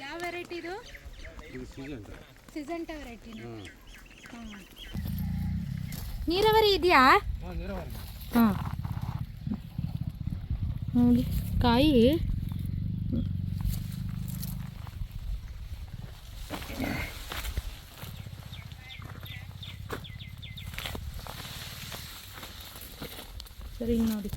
ಯಾವ ವೆರೈಟಿ ಇದು? ಇದು ಸಿಜಂಟ ವೆರೈಟಿನ ಹಾಂ. ನೀರಾವರಿ ಇದೆಯಾ? ಹಾಂ. ನೋಡಿ ಕಾಯಿ ಸರಿ ಹಿಂಗ್ ನೋಡಿ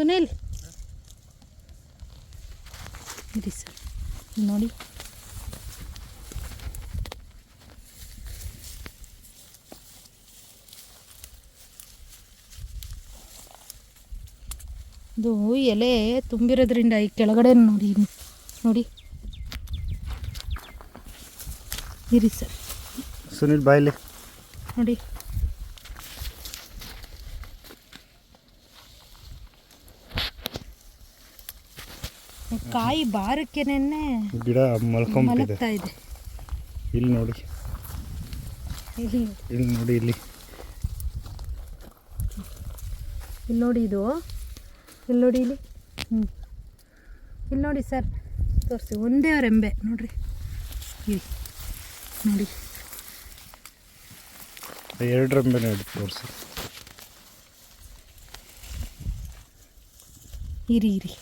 ಸುನಿಲ್ ಇರಿ ಸರ್ ನೋಡಿ ಇದು ಎಲೆ ತುಂಬಿರೋದ್ರಿಂದ ಈ ಕೆಳಗಡೆ ನೋಡಿ ನೋಡಿ. ಇರಿ ಸರ್. ಸುನಿಲ್ ಬಾಯಲ್ಲಿ ನೋಡಿ. ಕಾಯಿ ಬಾರಕ್ಕೆನೆ ಗಿಡ ಮಲ್ಕೊಂಡ್ಬಿಟ್ಟಿದೆ ಇದೆ ಇಲ್ಲಿ ನೋಡಿ. ಇಲ್ಲಿ. ಇಲ್ಲಿ ನೋಡಿ ಇಲ್ಲಿ. ಇಲ್ಲಿ ನೋಡಿ ಇದು. ಇಲ್ಲಿ ನೋಡಿ ಇಲ್ಲಿ. ಹ್ಞೂ ಇಲ್ಲಿ ನೋಡಿ ಸರ್. ತೋರಿಸಿ ಒಂದೇ ರೆಂಬೆ ನೋಡ್ರಿ. ಇಲ್ಲಿ. ನೋಡಿ. ಎರಡು ರೆಂಬೆ ನೋಡಿ ತೋರಿಸಿ. ಇರಿ ಇರಿ.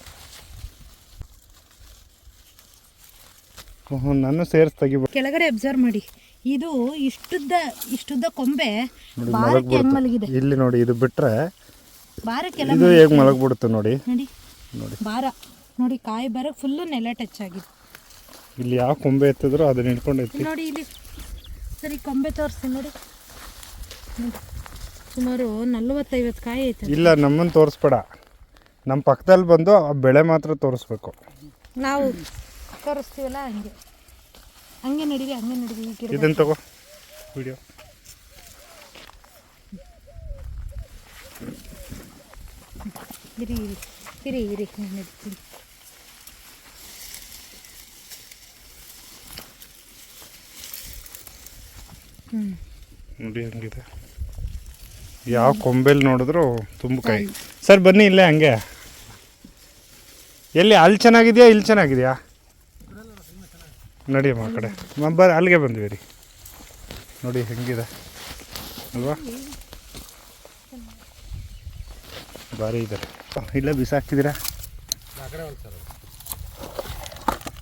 ನಾನು ಸೇರಿಸ್ ತೆಗಿಬೋದು ಕೆಳಗಡೆ ಅಬ್ಸರ್ವ್ ಮಾಡಿ. ಇದು ಇಷ್ಟುದ್ದ ಇಷ್ಟುದ್ದ ಕೊಂಬೆ ಭಾರಕ್ಕೆ ಹೆಂಗ್ ಮಲಗಿದೆ? ಇಲ್ಲಿ ನೋಡಿ ಇದು ಬಿಟ್ರೆ ಬಾರಕ್ಕೆಲ್ಲ ಇದು ಹೇಗೆ ಮಲಗ್ಬಿಡುತ್ತೆ ನೋಡಿ. ನೋಡಿ. ನೋಡಿ. ಬಾರ. ನೋಡಿ ಕಾಯಿ ಬರ ಫುಲ್ಲು ನೆಲ ಟಚ್ ಆಗಿದೆ. ಇಲ್ಲಿ ಯಾವ ಕೊಂಬೆ ಎತ್ತಿದ್ರು ಅದನ್ನ ಹಿಡ್ಕೊಂಡು ಎತ್ತಿ. ನೋಡಿ ಇಲ್ಲಿ. ಸರಿ ಕೊಂಬೆ ತೋರಿಸಿ ನೋಡಿ. ನೋಡಿ. ಸುಮಾರು ನಲ್ವತ್ತೈವತ್ತು ಕಾಯಿ ಐತೆ ಇಲ್ಲ ನಮ್ಮನ್ನು ತೋರಿಸ್ಬೇಡ. ನಮ್ಮ ಪಕ್ಕದಲ್ಲಿ ಬಂದು ಆ ಬೆಳೆ ಮಾತ್ರ ತೋರಿಸ್ಬೇಕು. ನಾವು ತೋರಿಸ್ತೀವಲ್ಲ ಹಂಗೆ. ಹಂಗೆ ನಡೀರಿ ಹಂಗೆ ಇದನ್ನು ತಗೋ ವಿಡಿಯೋ ಇರಿ ಇರಿ ಇರಿ ಇರಿ ನಾನು ನಡೀತೀನಿ ಹ್ಞೂ ನೋಡಿ ಹಂಗಿದೆ. ಯಾವ ಕೊಂಬೆಲಿ ನೋಡಿದ್ರು ತುಂಬ ಕಾಯಿ ಸರ್ ಬನ್ನಿ ಇಲ್ಲೇ ಹಂಗೆ. ಎಲ್ಲಿ ಅಲ್ಲಿ ಚೆನ್ನಾಗಿದೆಯಾ ಇಲ್ಲಿ ಚೆನ್ನಾಗಿದೆಯಾ? ನಡಿಯಮ್ಮ ಆ ಕಡೆ. ಬರ ಅಲ್ಲಿಗೆ ಬಂದ್ವಿ ರೀ. ನೋಡಿ ಹೆಂಗಿದೆ. ಅಲ್ವಾ? ಭಾರಿ ಇದೆ ಇಲ್ಲ ಬಿಸಾಕ್ತಿದ್ದೀರಾ?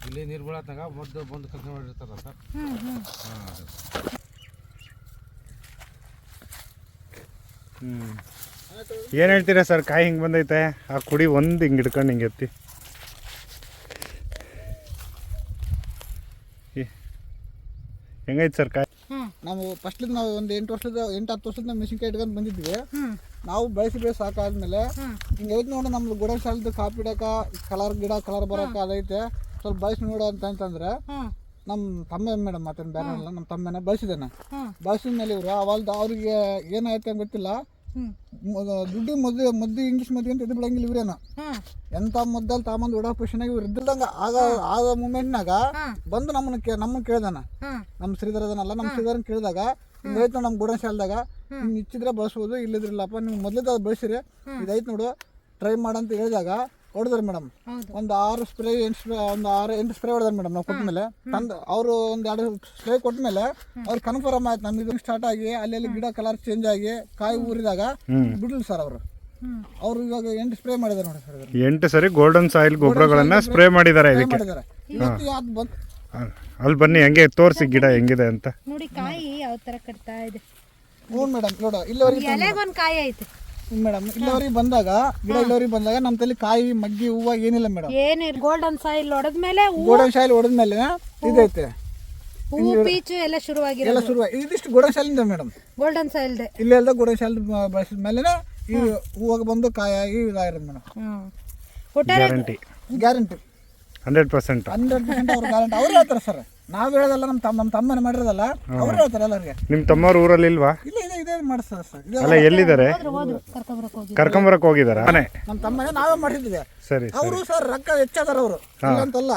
ಇಲ್ಲಿ ನೀರು ಬೀಳತ್ತಾಗ ಮೊದ್ದು ಬಂದು ಕೆಲಸ ಮಾಡಿರ್ತಾರ ಸರ್? ಹ್ಞೂ ಏನು ಹೇಳ್ತೀರಾ ಸರ್? ಕಾಯಿ ಹಿಂಗೆ ಬಂದೈತೆ. ಆ ಕುಡಿ ಒಂದು ಹಿಂಗೆ ಹಿಡ್ಕೊಂಡು ಹಿಂಗೆ ಎತ್ತಿ. ಹೆಂಗೈತೆ ಸರ್ ಕಾಯಿ? ನಾವು ಫಸ್ಟ್ಲಿಂದ ನಾವು ಒಂದು ಎಂಟು ವರ್ಷದ ಎಂಟು ಹತ್ತು ವರ್ಷದಿಂದ ಮೆಣಸಿನ್ಕಾಯಿ ಇಟ್ಕೊಂಡು ಬಂದಿದ್ವಿ. ನಾವು ಬೆಳೆಸಿ ಬೆಳೆಸಿ ಸಾಕಾದ್ಮೇಲೆ ಹಿಂಗೆ ಐತೆ ನೋಡಿ ನಮ್ದು ಗುಡ ಸಾಲದ ಕಾಪಿ ಇಡಕ ಕಲರ್ ಗಿಡ ಕಲರ್ ಬರಕ ಅದೈತೆ. ಸ್ವಲ್ಪ ಬಳಸಿ ನೋಡು ಅಂತ ಅಂತಂದ್ರೆ ನಮ್ಮ ತಮ್ಮ ಮೇಡಮ್ ಮಾತೇನು ಬೇರೆ ಇಲ್ಲ ನಮ್ಮ ತಮ್ಮನ ಬಳಸಿದ್ದಾನೆ. ಬಳಸಿದ ಮೇಲೆ ಇವರು ಅವಲ್ದು ಅವ್ರಿಗೆ ಏನಾಯ್ತು ಅಂತ ಗೊತ್ತಿಲ್ಲ. ದುಡ್ಡು ಮದ್ದು ಮದ್ದು ಇಂಗ್ಲೀಷ್ ಮದ್ದು ಅಂತ ಇದು ಬಿಡಂಗಿಲ್ಲ ಇವ್ರೇನ. ಎಂತ ಎಂಥ ತಾಮಂದ್ ತಾಮಂದು ಉಡೋ ಆಗಿ ಇವ್ರು ಇದ್ದಂಗ ಆಗ ಆದ ಮೂಮೆಂಟ್ನಾಗ ಬಂದು ನಮ್ಮನ್ನ ಕೇ ನಮ್ಮನ್ನ ಕೇಳ್ದಾನ. ನಮ್ಮ ಶ್ರೀಧರ ಅದನ್ನಲ್ಲ ನಮ್ಮ ಶ್ರೀಧರನ್ ಕೇಳಿದಾಗ ಹಿಂಗೈತೆ ನಮ್ಮ ಗುಡ ಶಾಲ್ದಾಗ ಹಿಂಗೆ ಇಚ್ಚಿದ್ರೆ ಬಳಸ್ಬೋದು ಇಲ್ಲದ್ರಿಲ್ಲಪ್ಪ ನೀವು ಮೊದಲೇ ಅದು ಬಳಸಿರಿ ಇದೈತೆ ನೋಡು. ಟ್ರೈ ಮಾಡಂತ ಹೇಳಿದಾಗ ಹೊಡೆದ್ರು ಮೇಡಮ್ ಹೌದು. ಒಂದು ಆರು ಸ್ಪ್ರೇ ಎಂಟು ಸ್ಪ್ರೇ ಒಂದು ಆರು ಎಂಟು ಸ್ಪ್ರೇ ಹೊಡೆದ್ರು ಮೇಡಮ್ ನಾವು ಕೊಟ್ಟಮೇಲೆ ತಂದು ಅವರು ಒಂದು ಎರಡು ಸ್ಪ್ರೇ ಕೊಟ್ಟಮೇಲೆ ಅವ್ರು ಕನ್ಫರ್ಮ್ ಆಯ್ತು. ನಮ್ಗೆ ಇದು ಸ್ಟಾರ್ಟ್ ಆಗಿ ಅಲ್ಲಲ್ಲಿ ಗಿಡ ಕಲರ್ ಚೇಂಜ್ ಆಗಿ ಕಾಯಿ ಊರಿದಾಗ ಬಿಡ್ಲಿ ಸರ್ ಅವರು. ಅವರು ಇವಾಗ ಎಂಟು ಸ್ಪ್ರೇ ಮಾಡಿದ್ದಾರೆ ನೋಡಿ ಸರ್ ಎಂಟು ಸರಿ ಗೋಲ್ಡನ್ ಸಾಯಿಲ್ ಗೊಬ್ಬರಗಳನ್ನ ಸ್ಪ್ರೇ ಮಾಡಿದ್ದಾರೆ ಇದಕ್ಕೆ. ಮಾಡಿದ್ದಾರೆ ಇವತ್ತು ಬಂದು ಅಲ್ಲಿ ಬನ್ನಿ ಹೆಂಗೆ ತೋರಿಸಿ ಗಿಡ ಹೆಂಗಿದೆ ಅಂತ. ನೋಡಿ ಕಾಯಿ ಯಾವ ತರ ಕಟ್ತಾ ಇದೆ. ಹ್ಞೂ ಮೇಡಮ್ ನೋಡು ಇಲ್ಲಿವರೆಗೆ ಎಲೆಗೊಂದು ಕಾಯಿ ಐತೆ. ಮೇಡಮ್ ಇಲ್ಲವರಿಗೆ ಬಂದಾಗ ಗಿಡ ಇಲ್ಲಿವರೆಗೆ ಬಂದಾಗ ನಮ್ಮ ತಲೆ ಕಾಯಿ ಮಗ್ಗಿ ಹೂವು ಏನಿಲ್ಲ ಮೇಡಮ್ ಏನಿಲ್ಲ ಗೋಲ್ಡನ್ ಸಾಯಿಲ್ ಹೊಡೆದ್ಮೇಲೆ ಗೋಲ್ಡನ್ ಗೋಡನ್ ಶಾಲೆ ಹೊಡೆದ್ಮೇಲೆ ಇದೈತೆ. ಹೂವು ಪೀಚು ಎಲ್ಲ ಶುರುವಾಗಿದೆ ಎಲ್ಲ ಶುರು ಇದಿಷ್ಟು ಗೋಡನ್ ಶಾಲಿಂದ ಮೇಡಮ್ ಗೋಲ್ಡನ್ ಸಾಯಿಲ್ದೆ ಇಲ್ಲ ಇಲ್ಲದ ಗೋಡನ್ ಶಾಲೆ ಬಳಸಿದ ಮೇಲೆ ಈ ಹೂವಾಗ ಬಂದು ಕಾಯಾಗಿ ಇದಾಗಿರೋದು ಮೇಡಮ್ ಒಟ್ಟಾರೆ guarantee guarantee hundred percent hundred percent ಅವ್ರ ಗ್ಯಾರಂಟಿ ಅವ್ರು ಹೇಳ್ತಾರೆ ಸರ್ ನಾವು ಹೇಳೋದಲ್ಲ ನಮ್ಮ ತಮ್ಮ ನಮ್ಮ ತಮ್ಮನ ಮಾಡಿರೋದಲ್ಲ ಅವ್ರು ಹೇಳ್ತಾರೆ ಎಲ್ಲರಿಗೆ. ನಿಮ್ಮ ತಮ್ಮವ್ರ ಊರಲ್ಲಿ ಇಲ್ವಾ? ಇಲ್ಲ ಇದೆ ಇದೇ ಮಾಡಿಸ್ತಾರೆ ಸರ್. ಇದೆ ಅಲ್ಲ ಎಲ್ಲಿದ್ದಾರೆ? ಹೋದ್ರು ಕರ್ಕೊಂಬರಕ್ ಹೋಗಿ ಕರ್ಕೊಂಬರಕ್ ಹೋಗಿದಾರ ಮನೆ. ನಮ್ಮ ತಮ್ಮನೇ ನಾವೇ ಮಾಡಿದ್ವಿ ಸರಿ ಅವರು ಸರ್ ರೊಕ್ಕ ಹೆಚ್ಚಾದಾರ ಅವರು. ಅಂತಲ್ಲ.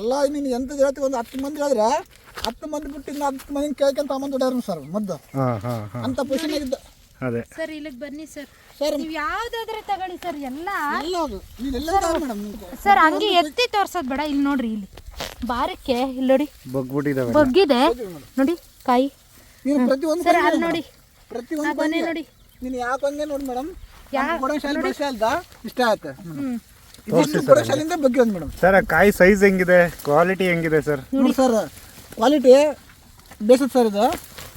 ಎಲ್ಲ ನೀನು ಎಂತ ಹೇಳ್ತೀವಿ ಒಂದು ಹತ್ತು ಮಂದಿ ಹೇಳಿದ್ರೆ ಹತ್ತು ಮಂದಿ ಬಿಟ್ಟು ಇನ್ನು ಹತ್ತು ಮಂದಿ ಕೇಳ್ಕೊಂತ ಅಮ್ಮ ಹೊಡ್ಯಾರ ಸರ್ ಮದ್ದು. ಹಾಂ ಹಾಂ ಹಾಂ. ಅಂತ ಪೊಸಿಷನ್ ಇದ್ದ ಅದೇ. ಸರ್ ಇಲ್ಲಿಗೆ ಬನ್ನಿ ಸರ್. ಸರ್ ನೀವು ಯಾವ್ದಾದ್ರೆ ತಗೊಳ್ಳಿ ಸರ್ ಎಲ್ಲ. ಸರ್ ಹಂಗೆ ಎತ್ತಿ ತೋರ್ಸೋದ್ ಬೇಡ. ಇಲ್ಲಿ ನೋಡ್ರಿ ಇಲ್ಲಿ. ಬಾರಕ್ಕೆ ಇಲ್ಲಿ ನೋಡಿ. ಬಗ್ಬಿಟ್ಟಿದಾವೆ ಬಗ್ಗಿದೆ. ನೋಡಿ ಕಾಯಿ. ನೀವು ಪ್ರತಿ ಒಂದು ಸರ್ ಅಲ್ಲಿ ನೋಡಿ. ಪ್ರತಿ ಒಂದು ಕೊನೆ ನೋಡಿ. ನೀನು ಯಾಕೆ ಹಂಗೆ ನೋಡಿ ಮೇಡಮ್. ಇಷ್ಟ ಆಯ್ತು. ಬಗ್ಗೆ ಒಂದು ಮೇಡಮ್. ಸರ್ ಆ ಕಾಯಿ ಸೈಜ್ ಹೆಂಗಿದೆ? ಕ್ವಾಲಿಟಿ ಹೆಂಗಿದೆ ಸರ್? ನೋಡಿ. ಸರ್ ಕ್ವಾಲಿಟಿ ಬೇಸತ್ ಸರ್ ಇದು.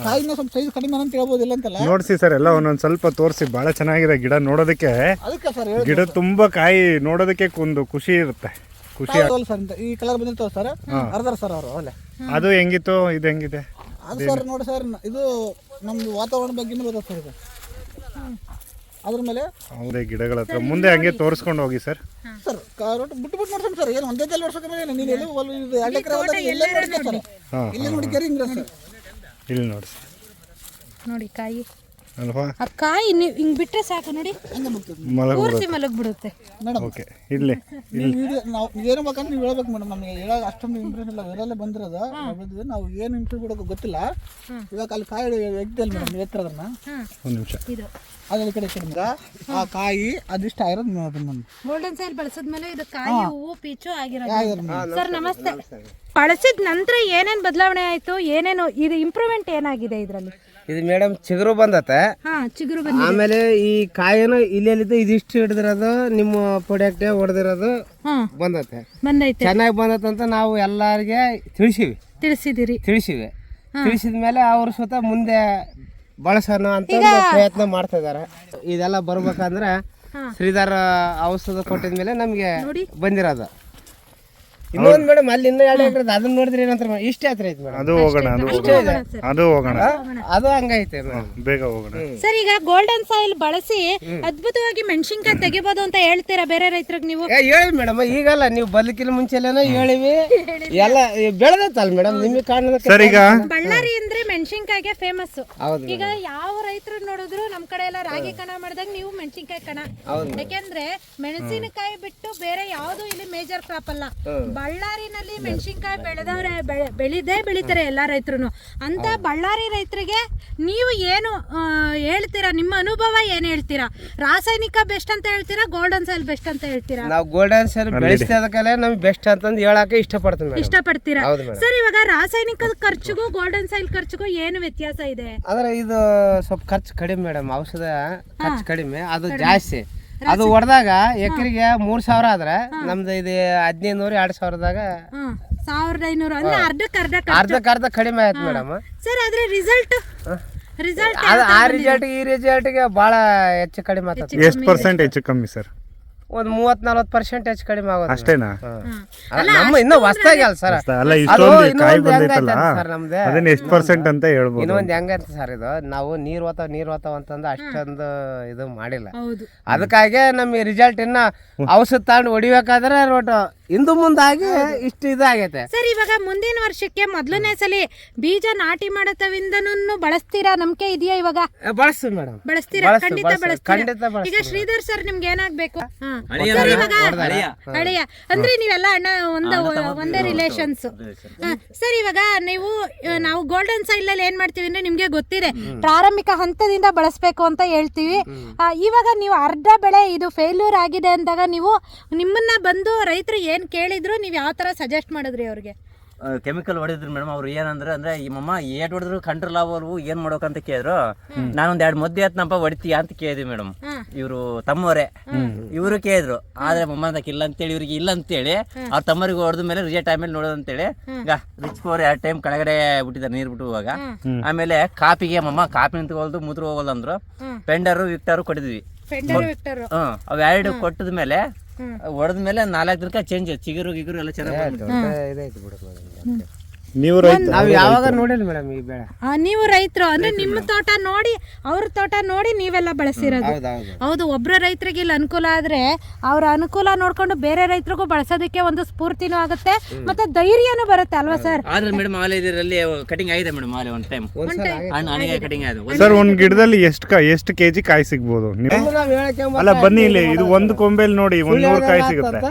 ಕಾಯಿನ ಸ್ವಲ್ಪ ಸೈಜ್ ಕಡಿಮೆ ಅಂತ ಹೇಳ್ಬೋದು ಇಲ್ಲ ಅಂತಲ್ಲ? ನೋಡ್ಸಿ ಸರ್ ಎಲ್ಲ ಒಂದೊಂದು ಸ್ವಲ್ಪ ತೋರಿಸಿ. ಭಾಳ ಚೆನ್ನಾಗಿದೆ ಗಿಡ ನೋಡೋದಕ್ಕೆ. ಅದಕ್ಕೆ ಸರ್ ಗಿಡ ತುಂಬ ಕಾಯಿ ನೋಡೋದಕ್ಕೆ ಒಂದು ಖುಷಿ ಇರುತ್ತೆ. ಖುಷಿ ಸರ್ ಈ ಕಲರ್ ಬಂದಿರ್ತಾವ ಸರ್. ಅರ್ಧ ಸರ್ ಅವರು ಅಲ್ಲೇ ಅದು ಹೆಂಗಿತ್ತು ಇದು ಹೆಂಗಿದೆ? ಅದು ಸರ್ ನೋಡಿ ಸರ್ ಇದು ನಮ್ದು ವಾತಾವರಣ ಬಗ್ಗೆ ಬರ್ತದೆ ಸರ್ ಇದು. ಅದ್ರ ಮೇಲೆ ಹೌದೇ ಗಿಡಗಳ ಹತ್ರ. ಮುಂದೆ ಹಂಗೆ ತೋರಿಸ್ಕೊಂಡು ಹೋಗಿ ಸರ್. ಸರ್ ಕಾರೋಟ್ ಬಿಟ್ಟು ಬಿಟ್ಟು ನೋಡ್ಸೋಣ ಸರ್. ಏನು ಒಂದೇ ಜಲ್ಲಿ ನೋಡ್ಸೋಕೆ ನೀನು ಎಲ್ಲಿ ಇದು ಎರಡು ಎಕರೆ ಎಲ್ಲೇ ಸರ್. ಇಲ್ಲಿ ನೋಡಿಕೇರಿ ಹಿಂಗ್ರ ಸರ್. ಇಲ್ಲಿ ನೋಡಿ ನೋಡಿ ಕಾಯಿ. ಅಲ್ವಾ? ಆ ಕಾಯಿ ನೀವು ಹಿಂಗೆ ಬಿಟ್ರೆ ಸಾಕು ನೋಡಿ. ಮಲಗಿ ಮಲಗ ಪೂರ್ತಿ ಮಲಗ್ ಬಿಡುತ್ತೆ ಮೇಡಮ್ ಓಕೆ ಇಲ್ಲಿ ನೀವು ವಿಡಿಯೋ ನಾವು ಏನು ಬೇಕಂತ ನೀವು ಹೇಳ್ಬೇಕು ಮೇಡಮ್ ನಮಗೆ. ಹೇಳೋ ಅಷ್ಟೊಂದು ಇಂಪ್ರೆಸ್ ಇಲ್ಲ. ಇವರೆಲ್ಲ ಬಂದಿರೋದು. ನಾವು ನಾವು ಏನು ಇಂಪ್ರೂವ್ ಕೊಡೋಕೆ ಗೊತ್ತಿಲ್ಲ. ಇವಾಗ ಅಲ್ಲಿ ಕಾಯಿ ಎಗ್ದಲ್ಲ ಮೇಡಮ್ ನೀವು ಎತ್ತರದನ್ನ ಒಂದು ನಿಮಿಷ. ಇದು. ಅದ್ರ ಕಡೆ ಕಡಿಮೆ. ಆ ಕಾಯಿ ಅದಿಷ್ಟ ಆಗಿರೋದು ಅದನ್ನ ಗೋಲ್ಡನ್ ಸೈಲ್ ಬಳಸಿದ್ಮೇಲೆ ಇದು ಕಾಯಿ ಹೂವು ಪೀಚು ಆಗಿರೋದು. ಸರ್ ನಮಸ್ತೆ ಬಳಸಿದ ನಂತರ ಏನೇನ್ ಬದಲಾವಣೆ ಆಯ್ತು ಏನೇನು ಇದು ಇಂಪ್ರೂವ್ಮೆಂಟ್ ಏನಾಗಿದೆ ಇದರಲ್ಲಿ? ಇದು ಮೇಡಮ್ ಚಿಗುರು ಬಂದತೆ. ಹಾ ಚಿಗುರು ಬಂದ ಆಮೇಲೆ ಈ ಕಾಯಿನ ಇಲ್ಲೆಲ್ಲಿದ್ದು ಇದಿಷ್ಟು ಹಿಡಿದಿರೋದು ನಿಮ್ಮ ಪ್ರೊಡಕ್ಟ್ ಹೊಡೆದಿರೋದು ಹಾ. ಬಂದತೆ. ಬಂದೈತೆ. ಚೆನ್ನಾಗಿ ಬಂದತ್ತಂತ ನಾವು ಎಲ್ಲರಿಗೆ ತಿಳಿಸಿವಿ. ತಿಳಿಸಿದಿರಿ. ತಿಳಿಸಿವಿ. ತಿಳಿಸಿದ ಮೇಲೆ ಅವ್ರ ಸ್ವತಃ ಮುಂದೆ ಬಳಸೋಣ ಅಂತ ಪ್ರಯತ್ನ ಮಾಡ್ತಾ ಇದಾರೆ ಇದೆಲ್ಲ ಬರ್ಬೇಕಂದ್ರೆ ಶ್ರೀಧರ್ ಔಷಧ ಕೊಟ್ಟಿದ್ಮೇಲೆ ನಮಗೆ. ಬಂದಿರೋದು. ಇನ್ನೊಂದು ಮೇಡಮ್ ಅಲ್ಲಿ ಇನ್ನೂ ಎರಡು ಎಕರೆ ಅದನ್ನ ನೋಡಿದ್ರೆ ಏನಂತ ಇಷ್ಟೇ ಹತ್ರ ಐತೆ ಮೇಡಮ್. ಅದು ಹೋಗೋಣ ಅದು ಹೋಗೋಣ. ಅದು ಹೋಗೋಣ. ಅದು ಹಂಗೈತೆ ಮೇಡಮ್. ಬೇಗ ಹೋಗೋಣ. ಸರ್ ಈಗ ಗೋಲ್ಡನ್ ಸಾಯಿಲ್ ಬಳಸಿ ಅದ್ಭುತವಾಗಿ ಮೆಣಸಿನ್ಕಾಯಿ ತೆಗಿಬೋದು ಅಂತ ಹೇಳ್ತೀರಾ ಬೇರೆ ರೈತರಿಗೆ ನೀವು? ಏ ಹೇಳಿ ಮೇಡಮ್ ಈಗಲ್ಲ ನೀವು ಬದುಕಿನ ಮುಂಚೆಲೇನೋ ಹೇಳಿವಿ. ಎಲ್ಲ ಬೆಳೆದತ್ತಲ್ಲ ಮೇಡಮ್ ನಿಮಗೆ ಕಾಣದ ಸರ್ ಈಗ ಬಳ್ಳಾರಿ ಅಂದ್ರೆ ಮೆಣಸಿನ್ಕಾಯಿಗೆ ಫೇಮಸ್ ಹೌದು ಈಗ ಯಾವ ರೈತರು ನೋಡಿದ್ರು ನಮ್ ಕಡೆ ಎಲ್ಲ ರಾಗಿ ಕಣ ಮಾಡಿದಾಗ ನೀವು ಮೆಣಸಿನ್ಕಾಯಿ ಕಣ. ಯಾಕೆಂದ್ರೆ ಮೆಣಸಿನಕಾಯಿ ಬಿಟ್ಟು ಬೇರೆ ಯಾವ್ದು ಇಲ್ಲಿ ಮೇಜರ್ ಕ್ರಾಪ್ ಅಲ್ಲ. ಬಳ್ಳಾರಿನಲ್ಲಿ ಮೆಣಸಿನ್ಕಾಯಿ ಬೆಳೆದವ್ರೆ ಬೆಳೆ- ಬೆಳಿದೇ ಬೆಳಿತಾರೆ ಎಲ್ಲ ರೈತರು ಅಂತ ಬಳ್ಳಾರಿ ರೈತರಿಗೆ ನೀವು ಏನು ಹೇಳ್ತೀರಾ? ನಿಮ್ಮ ಅನುಭವ ಏನ್ ಹೇಳ್ತೀರಾ? ರಾಸಾಯನಿಕ ಬೆಸ್ಟ್ ಅಂತ ಹೇಳ್ತೀರಾ? ಗೋಲ್ಡನ್ ಸೈಲ್ ಬೆಸ್ಟ್ ಅಂತ ಹೇಳ್ತೀರಾ? ನಾವು ಗೋಲ್ಡನ್ ಸೈಲ್ ಬೆಳೆಸ್ತಿದ್ದಕ್ಕಲ್ಲೇ ನಮ್ಗೆ ಬೆಸ್ಟ್ ಅಂತಂದು ಹೇಳಕ್ಕೆ ಇಷ್ಟಪಡ್ತೀನಿ ಇಷ್ಟಪಡ್ತೀರಾ? ಸರ್ ಇವಾಗ ರಾಸಾಯನಿಕದ ಖರ್ಚಿಗೂ ಗೋಲ್ಡನ್ ಸೈಲ್ ಖರ್ಚಿಗೂ ಏನು ವ್ಯತ್ಯಾಸ ಇದೆ? ಆದ್ರೆ ಇದು ಸ್ವಲ್ಪ ಖರ್ಚು ಕಡಿಮೆ ಮೇಡಮ್ ಔಷಧ ಖರ್ಚು ಕಡಿಮೆ ಅದು ಜಾಸ್ತಿ. ಅದು ಹೊಡೆದಾಗ ಎಕರೆಗೆ ಮೂರ್ ಸಾವಿರ ಆದ್ರೆ ನಮ್ದು ಇದು ಹದಿನೈದು ನೂರು ಎರಡು ಸಾವಿರದಾಗ ಹ್ಮ್ ಸಾವಿರದ ಐನೂರು. ಅಂದ್ರೆ ಅರ್ಧಕ್ಕೆ ಅರ್ಧ ಅರ್ಧಕ್ಕೆ ಅರ್ಧ ಕಡಿಮೆ ಆಯ್ತು ಮೇಡಮ್. ಸರ್ ಆದ್ರೆ ರಿಸಲ್ಟ್ ರಿಸಲ್ಟ್ ಅದು ಆ ರಿಸಲ್ಟ್ ಈ ರಿಸಲ್ಟ್ಗೆ ಭಾಳ ಹೆಚ್ಚು ಕಡಿಮೆ ಆಗ್ತದೆ ಎಷ್ಟು ಪರ್ಸೆಂಟ್ ಹೆಚ್ಚು ಕಮ್ಮಿ ಸರ್? ಒಂದು ಮೂವತ್ ನಲ್ವತ್ತು ಪರ್ಸೆಂಟ್ ಹೆಚ್ಚು ಕಡಿಮೆ ಆಗೋದು. ಅಷ್ಟೇನಾ? ಅಲ್ಲ, ನಮ್ಮ ಇನ್ನೂ ಹೊಸ್ದಾಗಿ ಅಲ್ಲ ಸರ್. ಅಲ್ಲ ಅದು ಇಷ್ಟೊಂದು ಕಾಯಿ ಬಂದೈತಲ್ಲ. ಹೆಂಗೈತೆ ಸರ್ ನಮ್ದು. ಅದನ್ನ ಎಷ್ಟು ಪರ್ಸೆಂಟ್ ಅಂತ ಹೇಳ್ಬೋದು. ಇನ್ನೊಂದು ಹೆಂಗೈತೆ ಸರ್ ಇದು? ನಾವು ನೀರ್ ಓತಾವ ನೀರ್ ಓತಾವ ಅಂತಂದು ಅಷ್ಟೊಂದು ಇದು ಮಾಡಿಲ್ಲ. ಹೌದು. ಅದಕ್ಕಾಗಿ ನಮಗೆ ರಿಸಲ್ಟ್ ಇನ್ನ ಔಷಧ ತಗೊಂಡು ಹೊಡಿಬೇಕಾದ್ರೆ ರೋಟ ಹಿಂದು ಮುಂದಾಗಿ ಇಷ್ಟು ಇದಾಗೈತೆ. ಸರ್ ಇವಾಗ ಮುಂದಿನ ವರ್ಷಕ್ಕೆ ಮೊದಲನೇ ಸಲ ಬೀಜ ನಾಟಿ ಮಾಡತವಿಂದನೂ ಬಳಸ್ತೀರಾ? ನಂಬಿಕೆ ಇದೆಯಾ ಇವಾಗ? ಬಳಸ್ತೀವಿ ಮೇಡಮ್. ಬಳಸ್ತೀರಾ? ಖಂಡಿತ. ಬಳಸ್ತೀರಾ? ಖಂಡಿತ ಬಳಸ್ತೀವಿ ಈಗ ಶ್ರೀಧರ್ ಸರ್ ನಿಮ್ಗೆ ಏನಾಗ್ಬೇಕು? ಹಾ. ಸರ್ ಅಳಿಯ ಅಂದ್ರೆ ನೀವೆಲ್ಲ ಅಣ್ಣ ಒಂದ ಒಂದೇ ರಿಲೇಷನ್ಸ್ ಸರ್ ಇವಾಗ ನೀವು ನಾವು ಗೋಲ್ಡನ್ ಸೈಲ್ ಅಲ್ಲಿ ಏನ್ ಮಾಡ್ತೀವಿ ಅಂದ್ರೆ ನಿಮ್ಗೆ ಗೊತ್ತಿದೆ. ಪ್ರಾರಂಭಿಕ ಹಂತದಿಂದ ಬಳಸ್ಬೇಕು ಅಂತ ಹೇಳ್ತೀವಿ. ಇವಾಗ ನೀವು ಅರ್ಧ ಬೆಳೆ ಇದು ಫೇಲ್ಯೂರ್ ಆಗಿದೆ ಅಂದಾಗ ನೀವು ನಿಮ್ಮನ್ನ ಬಂದು ರೈತರು ಏನ್ ಕೇಳಿದ್ರು ನೀವು ಯಾವ ತರ ಸಜೆಸ್ಟ್ ಮಾಡಿದ್ರಿ ಅವ್ರಿಗೆ? ಕೆಮಿಕಲ್ ಹೊಡೆದ್ರು ಮೇಡಮ್ ಅವ್ರು ಏನಂದ್ರೆ ಅಂದ್ರೆ ಈ ಮಮ್ಮ ಏಟ್ ಹೊಡೆದ್ರು ಕಂಟ್ರೋಲ್ ಆಗೋರು ಏನ್ ಮಾಡ್ಬೇಕಂತ ಕೇಳಿದ್ರು. ನಾನೊಂದ್ ಎರಡು ಮದ್ದೆ ಆತ್ನಪ್ಪ ಹೊಡಿತೀಯ ಅಂತ ಕೇಳಿದ್ವಿ ಮೇಡಮ್ ಇವರು ತಮ್ಮವರೇ. ಇವರು ಕೇಳಿದ್ರು. ಆದ್ರೆ ಮಮ್ಮ ಅದಕ್ಕೆ ಇಲ್ಲ ಅಂತೇಳಿ ಇವ್ರಿಗೆ ಇಲ್ಲ ಅಂತೇಳಿ ಅವ್ರ ತಮ್ಮರಿಗೆ ಹೊಡೆದ ಮೇಲೆ ರಿಜೆಕ್ಟ್ ಆಮೇಲೆ ನೋಡೋದು ಅಂತೇಳಿ ಈಗ ರಿಚ್ ಪೋರ್ ಎರಡು ಟೈಮ್ ಕೆಳಗಡೆ ಬಿಟ್ಟಿದ್ದಾರೆ ನೀರು ಬಿಟ್ಟುವಾಗ ಆಮೇಲೆ ಕಾಪಿಗೆ ಮಮ್ಮ ಕಾಪಿ ನಿಂತ್ಕೊಳ್ದು ಮುದ್ರ ಹೋಗಲ್ಲ ಅಂದ್ರು. ಪೆಂಡರು ವಿಕ್ಟರು ಕೊಟ್ಟಿದ್ವಿ. ಹ್ಮ್. ಅವೆರಡು ಕೊಟ್ಟದ ಮೇಲೆ ಹೊಡೆದ ಮೇಲೆ ನಾಲ್ಕು ದಿನಕ್ಕೆ ಚೇಂಜ್ ಚಿಗುರು ಗಿಗುರು ಎಲ್ಲ ಚೆನ್ನಾಗಿ ಇದೈತಿ ಬಿಡು ನೀವು ರೈತ ನಾವು ಯಾವಾಗ ನೋಡಿಲ್ಲ ಮೇಡಮ್ ಈ ಬೆಳೆ. ನೀವು ರೈತರು ಅಂದ್ರೆ ನಿಮ್ಮ ತೋಟ ನೋಡಿ ಅವ್ರ ತೋಟ ನೋಡಿ ನೀವೆಲ್ಲ ಬಳಸಿರೋದು. ಹೌದೌದು. ಹೌದು ಒಬ್ರ ರೈತರಿಗೆ ಇಲ್ಲಿ ಅನುಕೂಲ ಆದ್ರೆ ಅವ್ರ ಅನುಕೂಲ ನೋಡ್ಕೊಂಡು ಬೇರೆ ರೈತರಿಗೂ ಬಳಸೋದಕ್ಕೆ ಒಂದು ಸ್ಫೂರ್ತಿನೂ ಆಗುತ್ತೆ ಮತ್ತೆ ಧೈರ್ಯನೂ ಬರುತ್ತೆ ಅಲ್ವಾ ಸರ್? ಆದ್ರೆ ಮೇಡಮ್ ಆಲೆ ಇದರಲ್ಲಿ ಕಟಿಂಗ್ ಆಗಿದೆ ಮೇಡಮ್ ಆಲೆ ಒಂದ್ ಟೈಮ್ ಹಣಿಗೆ ಕಟಿಂಗ್ ಆಗಿದೆ. ಒಂದ್ ಸರ್ ಒಂದ್ ಗಿಡದಲ್ಲಿ ಎಷ್ಟು ಕಾ ಎಷ್ಟು ಕೆಜಿ ಕಾಯಿ ಸಿಗ್ಬೋದು? ನೀವು? ನಾವು ಹೇಳಕ್ಕೆ ಅಲ್ಲ ಬನ್ನಿ ಇಲ್ಲಿ ಇದು ಒಂದು ಕೊಂಬೆಲ್ ನೋಡಿ ಒಂದ್ ನೂರು ಕಾಯಿ ಸಿಗುತ್ತೆ.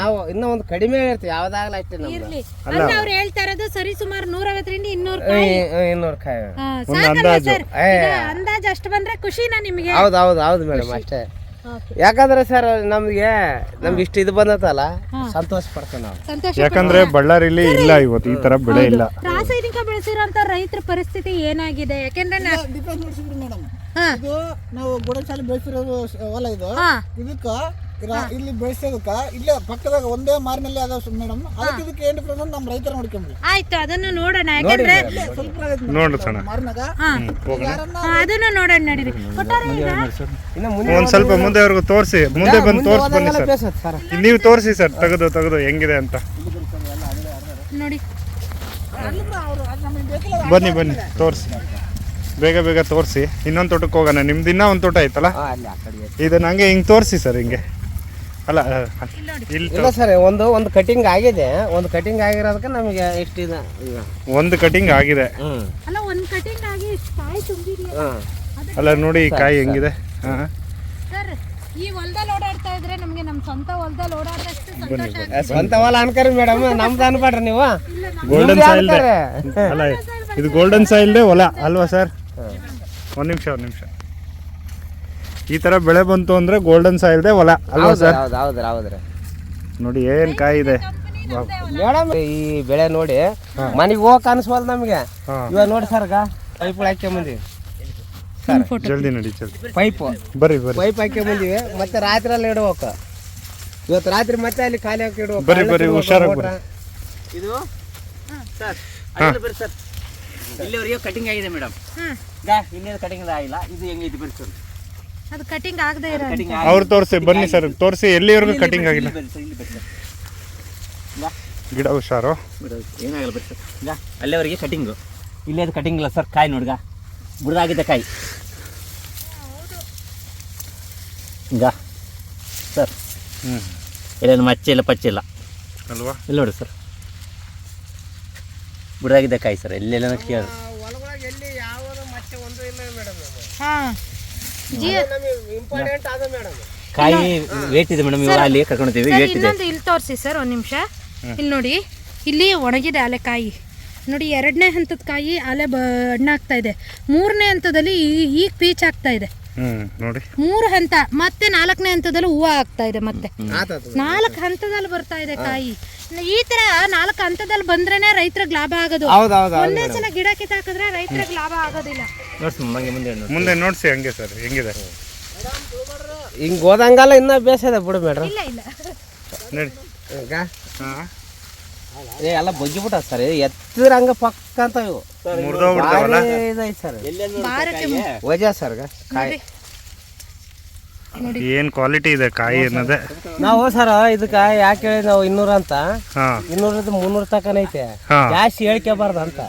ನಾವು ಇನ್ನೂ ಒಂದು ಕಡಿಮೆ ಇರ್ತೀವಿ ಯಾವ್ದಾಗ್ಲೂ ಅಷ್ಟೇ ನಮ್ದು. ಇರ್ಲಿ. ಅಂದ್ರೆ ಅವ್ರು ಹೇಳ್ತಾ ಇರೋದು ಸರಿ ಸುಮಾರು ನೂರೈವತ್ತರಿಂದ ಇನ್ನೂರು ಕಾಯಿ. ಇನ್ನೂರು ಕಾಯಿ. ಹಾ, ಸಾಕಲ್ವಾ ಅಂದಾಜು. ಸರ್. ಈಗ ಅಂದಾಜು ಅಷ್ಟು ಬಂದ್ರೆ ಖುಷಿನಾ ನಿಮಗೆ? ಹೌದು ಹೌದು ಹೌದು ಮೇಡಮ್ ಅಷ್ಟೇ. ಯಾಕಂದ್ರೆ ಸರ್ ನಮ್ಗೆ ನಮ್ಗೆ ಇಷ್ಟು ಇದು ಬಂದತ್ತಲ್ಲ ಸಂತೋಷ ಪಡ್ತೇವೆ ನಾವು. ಸಂತೋಷ ಯಾಕಂದ್ರೆ ಬಳ್ಳಾರಿಲಿ ಇಲ್ಲ ಇವತ್ತು ಈ ತರ ಬೆಳೆ ಇಲ್ಲ. ರಾಸಾಯನಿಕ ಬೆಳೆಸಿರುವಂತ ರೈತರ ಪರಿಸ್ಥಿತಿ ಏನಾಗಿದೆ? ಯಾಕೆಂದ್ರೆ ನಾ- ಡಿಫ್ರೆನ್ಸ್ ನೋಡ್ಸಿದ್ರಿ ಮೇಡಮ್ ಹಾ. ಇದು ನಾವು ಗೋಡಂಚಾಲಿ ಬೆಳೆಸಿರೋದು ಸ- ಹೊಲ ಇದು. ಹಾ. ಇದಕ್ಕ ಇಲ್ಲಿ ಬೆಳೆಸೋದಕ್ಕ ಇಲ್ಲ ಪಕ್ಕದಾಗ ಒಂದೇ ಮಾರಿನಲ್ಲಿ ಅದಾವ ಮೇಡಮ್ ಅದಕ್ಕೆ ಇದಕ್ಕೆ ಏನ್ ಡಿಫ್ರೆನ್ಸ್ ಅಂತ ನಮ್ಮ ರೈತರ ನೋಡ್ಕೊಂಡ್ರಿ ಆಯ್ತು ಅದನ್ನು ನೋಡೋಣ. ಯಾಕಂದ್ರೆ ಸ್ವಲ್ಪ ನೋಡೋಣ. ಮಾರಿನಾಗ ಅದನ್ನು ನೋಡೋಣ ನಡೀರಿ. ಈಗ ಇನ್ನು ಮುಂದೆ ಒಂದ್ ಸ್ವಲ್ಪ ಮುಂದೆವರೆಗೂ ತೋರಿಸಿ. ಮುಂದೆ ಬಂದು ತೋರಿಸಿ ಬನ್ನಿ ಸರ್. ನೀವು ತೋರಿಸಿ ಸರ್. ತೆಗೆದು ತೆಗೆದು ಹೆಂಗಿದೆ ಅಂತ. ನೋಡಿ. ಬನ್ನಿ ಬನ್ನಿ ತೋರಿಸಿ. ಬೇಗ ಬೇಗ ತೋರಿಸಿ. ಇನ್ನೊಂದು ತೋಟಕ್ಕೆ ಹೋಗೋಣ. ನಿಮ್ದು ಇನ್ನೂ ಒಂದು ತೋಟ ಐತಲ್ಲ ಇದನ್ನ ಹಂಗೆ ಹಿಂಗೆ ತೋರಿಸಿ ಸರ್ ಹಿಂಗೆ. ಅಲ್ಲ ಇಲ್ಲ ಸರ್ ಒಂದು ಒಂದು ಕಟಿಂಗ್ ಆಗಿದೆ. ಒಂದು ಕಟಿಂಗ್ ಆಗಿರೋದಕ್ಕೆ ನಮಗೆ ಇಷ್ಟ ಇದು ಒಂದು ಕಟಿಂಗ್ ಆಗಿದೆ. ಅಲ್ಲ ಒಂದು ಕಟಿಂಗ್ ಆಗಿ ಕಾಯಿ ತುಂಬಿದೆಯಲ್ಲ ಅಲ್ಲ ನೋಡಿ ಈ ಕಾಯಿ ಹೆಂಗಿದೆ. ಹಾಂ. ಸರ್ ಈ ಹೊಲದಲ್ಲಿ ಓಡಾಡ್ತಾ ಇದ್ರೆ ನಮಗೆ ನಮ್ಮ ಸ್ವಂತ ಹೊಲದಲ್ಲಿ ಓಡಾಡಿದಷ್ಟು ಸಂತೋಷ. ಸ್ವಂತ ಹೊಲ ಅನ್ಕರಿ ಮೇಡಮ್ ನಮ್ದು ಅನ್ಬೇಡ್ರಿ ನೀವು. ಗೋಲ್ಡನ್ ಸಾಯಿಲ್ ಅಲ್ಲ ಇದು ಗೋಲ್ಡನ್ ಸಾಯಿಲ್ದೆ ಹೊಲ ಅಲ್ವಾ ಸರ್? ಒಂದು ನಿಮಿಷ ಒಂದು ನಿಮಿಷ. ಈ ತರ ಬೆಳೆ ಬಂತು ಅಂದ್ರೆ ಗೋಲ್ಡನ್ ಸಾಯಿಲ್ದೆ ಹೊಲ ಅಲ್ವಾ ಹೌದು ಸರ್? ಹೌದು ಹೌದ್ರಿ ಹೌದ್ರಿ. ನೋಡಿ ಏನ್ ಕಾಯಿ ಇದೆ ಮೇಡಮ್ ಈ ಬೆಳೆ ನೋಡಿ ಮನೆಗೆ ಹೋಗಕ್ ಅನ್ಸ್ವಲ್ ನಮಗೆ. ಇವಾಗ ನೋಡಿ ಸರ್ಗ ಪೈಪ್ ಹಾಕ್ಕೊಂಬಂದಿವಿ ಜಲ್ದಿ ನಡಿ ಜಲ್ದಿ. ಪೈಪ್ ಬರ್ರಿ ಬರ್ರಿ. ಪೈಪ್ ಹಾಕ್ಕೊಂಬಂದಿವಿ ಮತ್ತೆ ರಾತ್ರಿ ಅಲ್ಲಿ ಇಡ್ಬೇಕು. ಇವತ್ತು ರಾತ್ರಿ ಮತ್ತೆ ಅಲ್ಲಿ ಖಾಲಿ ಹಾಕಿ ಇಡುವ ಬರ್ರಿ, ಅಲ್ಲಿ ಬರ್ರಿ, ಹುಷಾರಾಗಿ ನೋಡ್ರ. ಇದು ಸರ್ ಇಲ್ಲಿವರೆಗೂ ಬರ್ರಿ ಸರ್ ಇಲ್ಲಿವರೆಗೆ ಕಟಿಂಗ್ ಆಗಿದೆ ಮೇಡಮ್. ಹ್ಞೂ ಗಾ ಇನ್ನೇನು ಕಟಿಂಗ್ ಆಗಿಲ್ಲ ಇದು ಹೆಂಗೈತಿ ಬರ್ರಿ ಸರ್ ಅದು ಕಟಿಂಗ್ ಆಗದೆ ಇರೋ ಕಟಿಂಗ್ ಅವ್ರು ತೋರಿಸಿ ಬನ್ನಿ ಸರ್ ತೋರಿಸಿ ಎಲ್ಲಿವರೆಗೂ ಕಟಿಂಗ್ ಆಗಿಲ್ಲ. ಇಲ್ಲಿ ಗಿಡ ಹುಷಾರು. ಏನಾಗಲ್ಲ ಬರ್ರಿ ಸರ್ ಗಾ ಅಲ್ಲಿವರೆಗೆ ಕಟಿಂಗು ಇಲ್ಲೇ ಅದು ಕಟಿಂಗ್ ಇಲ್ಲ ಸರ್ ಕಾಯಿ ನೋಡ್ಗ. ಬುಡ್ದಾಗಿದ್ದ ಕಾಯಿ. ಹಿಂಗ. ಸರ್. ಹ್ಞೂ ಇಲ್ಲೇನು ಮಚ್ಚೆ ಇಲ್ಲ ಪಚ್ಚೆ ಇಲ್ಲ. ಅಲ್ವಾ? ಇಲ್ಲಿ ನೋಡಿ ಸರ್. ಬುಡಾಗಿದ್ದ ಕಾಯಿ ಸರ್ ಎಲ್ಲೆಲ್ಲ ಕೇಳಿ ಹಾ. ಕಾಯಿ ವೇಟ್ ಇದೆ ಮೇಡಮ್ ಇವಾಗ ಅಲ್ಲಿ ಕರ್ಕೊಂಡ್ತೀವಿ ಸರ್ ವೇಟ್ ಇದೆ. ಇನ್ನೊಂದು ಇಲ್ಲಿ ತೋರಿಸಿ ಸರ್ ಒಂದು ನಿಮಿಷ. ಇಲ್ಲಿ ನೋಡಿ ಇಲ್ಲಿ ಒಣಗಿದೆ ಅಲೆ ಕಾಯಿ. ನೋಡಿ ಎರಡನೇ ಹಂತದ ಕಾಯಿ ಅಲೆ ಬಣ್ಣ ಹಣ್ಣಾಗ್ತಾ ಇದೆ. ಮೂರನೇ ಹಂತದಲ್ಲಿ ಈ- ಈಗ ಪೀಚ್ ಆಗ್ತಾ ಇದೆ. ನೋಡಿ. ಮೂರು ಹಂತ ಮತ್ತೆ ನಾಲ್ಕನೇ ಹಂತದಲ್ಲಿ ಹೂವು ಆಗ್ತಾ ಇದೆ ಮತ್ತೆ. ನಾಲ್ಕು ಹಂತದಲ್ಲಿ ಬರ್ತಾ ಇದೆ ಕಾಯಿ. ಈ ತರ ನಾಲ್ಕು ಹಂತದಲ್ಲಿ ಬಂದ್ರೇನೆ ರೈತರಿಗೆ ಲಾಭ ಆಗೋದು. ಹೌದು ಹೌದು ಒಂದೇ ಸಲ ಗಿಡ ಕಿತ್ತಾಕಿದ್ರೆ ರೈತರಿಗೆ ಲಾಭ ಆಗೋದಿಲ್ಲ. ಮುಂದೆ ನೋಡ್ಸಿ. ಹಂಗೆ ಸರ್ ಹೆಂಗಿದೆ? ಹಿಂಗ್ ಹೋದಂಗಲ್ಲ ಇನ್ನ ಬೇಸದ ಬಿಡು ಮೇಡ್ರಿ. ಇಲ್ಲ ಇಲ್ಲ. ನಡಿ. ಈಗ? ಹಾಂ. ಏ ಎಲ್ಲ ಬಗ್ಗಿಬಿಟ್ಟ ಸರ್ ಎತ್ತಿದ್ರ ಹಂಗ ಪಕ್ಕ ಅಂತ ಇವು. ಮುರಿದೋಗ್ಬಿಡ್ತಾವಲ್ಲ ಭಾರಿ ಇದೈತೆ ಸರ್. ವಜಾ ಸರ್ಗ ಕಾಯಿ. ಏನು ಕ್ವಾಲಿಟಿ ಇದೆ ಕಾಯಿ ಅನ್ನೋದೇ? ನಾವು ಸರ್ ಇದಕ್ಕ ಯಾಕೆ ಹೇಳಿ ನಾವು ಇನ್ನೂರ ಅಂತ? ಇನ್ನೂರ ಇನ್ನೂರದ್ದು ಮುನ್ನೂರ ತಕನ ಐತೆ ಹಾ. ಜಾಸ್ತಿ ಹೇಳ್ಕೋಬಾರ್ದು ಅಂತ.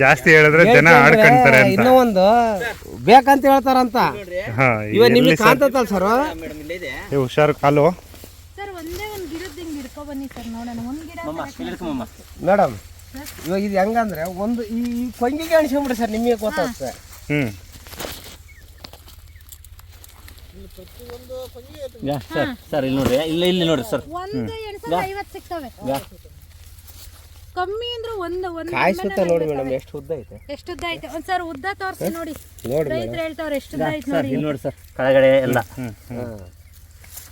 ಜಾಸ್ತಿ ಹೇಳಿದ್ರೆ ಜನ ಆಡ್ಕೊಂತಾರೆ ಅಂತ. ಇನ್ನೂ ಒಂದು ಬೇಕಂತ ಹೇಳ್ತಾರಂತ. ಹಾಂ ಇವಾಗ ನಿಮಗೆ ಕಾಣ್ತೈತಲ್ಲ ಸರ್ ಏ ಹುಷಾರು ಕಾಲು. ಸರ್ ಒಂದೇ ಒಂದು ಗಿಡದ ಹಿಂಗೆ ಹಿಡ್ಕೊ ಬನ್ನಿ ಸರ್ ನೋಡೋಣ. ಒಂದು ಗಿಡ ಮಮ್ಮ ಇಲ್ಲಿ ಹಿಡ್ಕೊಂಬಮ್ಮ. ಮೇಡಮ್ ಇವಾಗ ಇದು ಹೆಂಗಂದ್ರೆ ಒಂದು ಈ ಈ ಕೊಂಗಿಗೆ ಸರ್ ನಿಮಗೆ ಗೊತ್ತಾಗುತ್ತೆ. ಹ್ಞೂ ಗಾ, ಸರ್ ಸರ್ ಇಲ್ಲಿ ನೋಡ್ರಿ. ಇಲ್ಲಿ ಇಲ್ಲಿ ನೋಡ್ರಿ ಸರ್ ಒಂದು ಎಣ್ಸಲ್ಲಿ ಐವತ್ತು ಸಿಗ್ತವೆ. ಕಮ್ಮಿ ಅಂದ್ರೆ ಒಂದು ಒಂದು ಕಾಯಿ ಸುತ್ತ ನೋಡಿ ಮೇಡಮ್ ಎಷ್ಟು ಉದ್ದ ಐತೆ? ಎಷ್ಟು ಉದ್ದ ಐತೆ? ಒಂದ್ ಸರ್ ಉದ್ದ ತೋರ್ಸಿ ನೋಡಿ. ನೋಡಿ ರೈತರು ಹೇಳ್ತಾವ್ರೆ ಎಷ್ಟು ಉದ್ದ ಐತೆ ನೋಡಿ. ಇಲ್ಲಿ ನೋಡಿ ಸರ್ ಕೆಳಗಡೆ ಎಲ್ಲ. ಹಾಂ.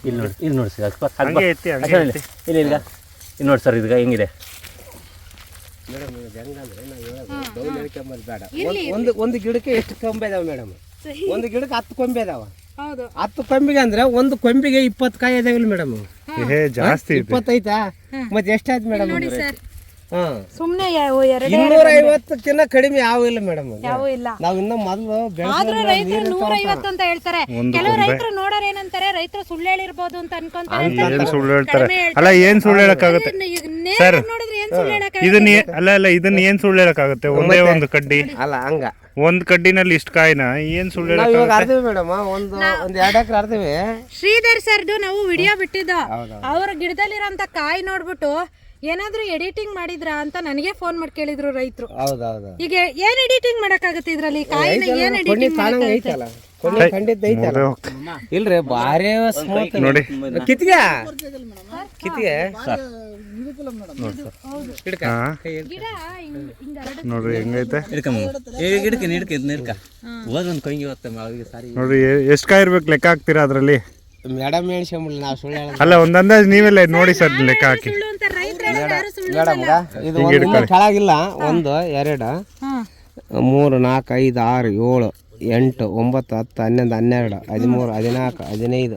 ಇಲ್ಲಿ ನೋಡಿ ಇಲ್ಲಿ ನೋಡಿ ಸರ್ ಅಕ್ಬರ್, ಹಂಗೆ ಐತಿ ಇಲ್ಲಿ ಇಲ್ಲಿ ಇಲ್ಲಿ ಇಲ್ಲಿ ನೋಡಿ ಸರ್ ಇದೀಗ ಹೆಂಗಿದೆ. ಮೇಡಮ್ ಇದು ಹೆಂಗಂದ್ರೆ ನಾವು ಹೇಳೋದು ಹೇಳ್ಕೊಂಬದು ಬೇಡ. ಒಂದು- ಒಂದು ಗಿಡಕ್ಕೆ ಎಷ್ಟು ಕೊಂಬೆ ಇದಾವೆ ಮೇಡಮ್? ಒಂದು ಗಿಡಕ್ಕೆ ಹತ್ತು ಕೊಂಬೆ ಇದಾವೆ ಹೌದು. ಹತ್ತು ಕೊಂಬಿಗೆ ಅಂದ್ರೆ ಒಂದು ಕೊಂಬಿಗೆ ಇಪ್ಪತ್ತು ಕಾಯಿ ಇದಾವಿಲ್ಲ ಮೇಡಮ್. ಏ ಜಾಸ್ತಿ ಇದೆ ಇಪ್ಪತ್ತೈತಾ ಮತ್ತೆ ಎಷ್ಟಾಯ್ತು ಮೇಡಮ್? ನೋಡಿ ಸರ್. ಹಾಂ ಸುಮ್ನೆ ಇನ್ನೂರ ಐವತ್ತಕ್ಕಿಂತ ಕಡಿಮೆ ಯಾವ ಇಲ್ಲ ಮೇಡಮ್ ಯಾವ ಇಲ್ಲ. ನಾವು ಇನ್ನ ಮೊದಲು ಆದ್ರೂ ರೈತರು ನೂರ ಐವತ್ತು ಅಂತ ಹೇಳ್ತಾರೆ. ಕೆಲವು ರೈತರು ನೋಡೋರ್ ಏನಂತಾರೆ ರೈತರು ಸುಳ್ಳು ಹೇಳಿರ್ಬೋದು ಅಂತ ಅನ್ಕೊಂತಾರೆ ಏನು ಸುಳ್ಳು ಹೇಳ್ತಾರೆ? ಅಲ್ಲ ಏನು ಸುಳ್ಳು ಹೇಳಕ್ಕಾಗುತ್ತೆ? ಸರ್ ನೇರವಾಗಿ ನೋಡಿದ್ರೆ ಏನ್ ಸುಳ್ಳು ಹೇಳಕ್ ಇದನ್ನ ಏ- ಅಲ್ಲ ಅಲ್ಲ ಇದನ್ನ ಏನ್ ಸುಳ್ಳು ಹೇಳಕ್ಕಾಗುತ್ತೆ? ಒಂದೇ ಒಂದು ಕಡ್ಡಿ. ಅಲ್ಲ ಹಂಗ. ಒಂದ್ ಕಡ್ಡಿನಲ್ಲಿ ಇಷ್ಟ ಕಾಯಿನ? ಏನ್ ಸುಳ್ಳು ನಾವ್ ಇವಾಗ ಹೇಳಕ್ಕಾಗುತ್ತೆ? ಮೇಡಮ್ ಒಂದು ಒಂದ್ ಎರಡು ಎಕರೆ ಅರ್ಧೀವಿ ಶ್ರೀಧರ್ ಸರ್ದು ನಾವು ವಿಡಿಯೋ ಬಿಟ್ಟಿದ್ದು. ಅವ್ರ ಗಿಡದಲ್ಲಿರೋಂತ ಕಾಯಿ ನೋಡ್ಬಿಟ್ಟು ಏನಾದ್ರೂ ಎಡಿಟಿಂಗ್ ಮಾಡಿದ್ರಾ ಅಂತ ನನಗೆ ಫೋನ್ ಮಾಡಿ ಕೇಳಿದ್ರು ರೈತರು. ಹೌದೌದು. ಈಗ ಏನ್ ಎಡಿಟಿಂಗ್ ಮಾಡಕ್ಕಾಗತ್ತೆ ಇದ್ರಲ್ಲಿ? ಕಾಯಿನ ಏನ್ ಕೊಣ್ಣಿ ಎಡಿಟಿಂಗ್ ಕಾಣಂಗ ಮಾಡಕ್ಕಾಗತ್ತೆ? ಐತಲ್ಲ. ಕೊಣ್ಣಿ ಖಂಡಿತ ಐತಲ್ಲ ಇಲ್ರಿ ಬಾರಿ ಸ್ಮೂತ್ ನೋಡಿ. ಕಿತ್ಗೆ? ಕಿತ್ಗೆ. ನೋಡ್ರಿ ಹೆಂಗೈತೆ? ಹಿಡ್ಕಮ್ಮ ಹಿಡ್ಕ ಹಿಡ್ಕ ಹಿಡ್ಕ. ಹೋದ್ ಒಂದು ಕೊಂಗಿ ಹೋಗ್ತಮ್ಮ ಅವಾಗ ಸಾರಿ. ನೋಡ್ರಿ ಎಷ್ಟು ಕಾಯಿ ಇರ್ಬೇಕು ಲೆಕ್ಕ ಹಾಕ್ತೀರಾ ಅದರಲ್ಲಿ? ಮೇಡಮ್ ನಾವು ಸುಳ್ಳು ಅಲ್ಲ ಒಂದು ಅಂದಾಜು ನೀವೆಲ್ಲ ನೋಡಿ ಸರ್ ಲೆಕ್ಕ ಹಾಕಿ. ಇದು ಒಂದು ಕೆಳಗಿಲ್ಲ. ಒಂದು ಎರಡು ಮೂರು ನಾಲ್ಕು ಐದು ಆರು ಏಳು ಎಂಟು ಒಂಬತ್ತು ಹತ್ತು ಹನ್ನೊಂದು ಹನ್ನೆರಡು ಹದಿಮೂರು ಹದಿನಾಲ್ಕು ಹದಿನೈದು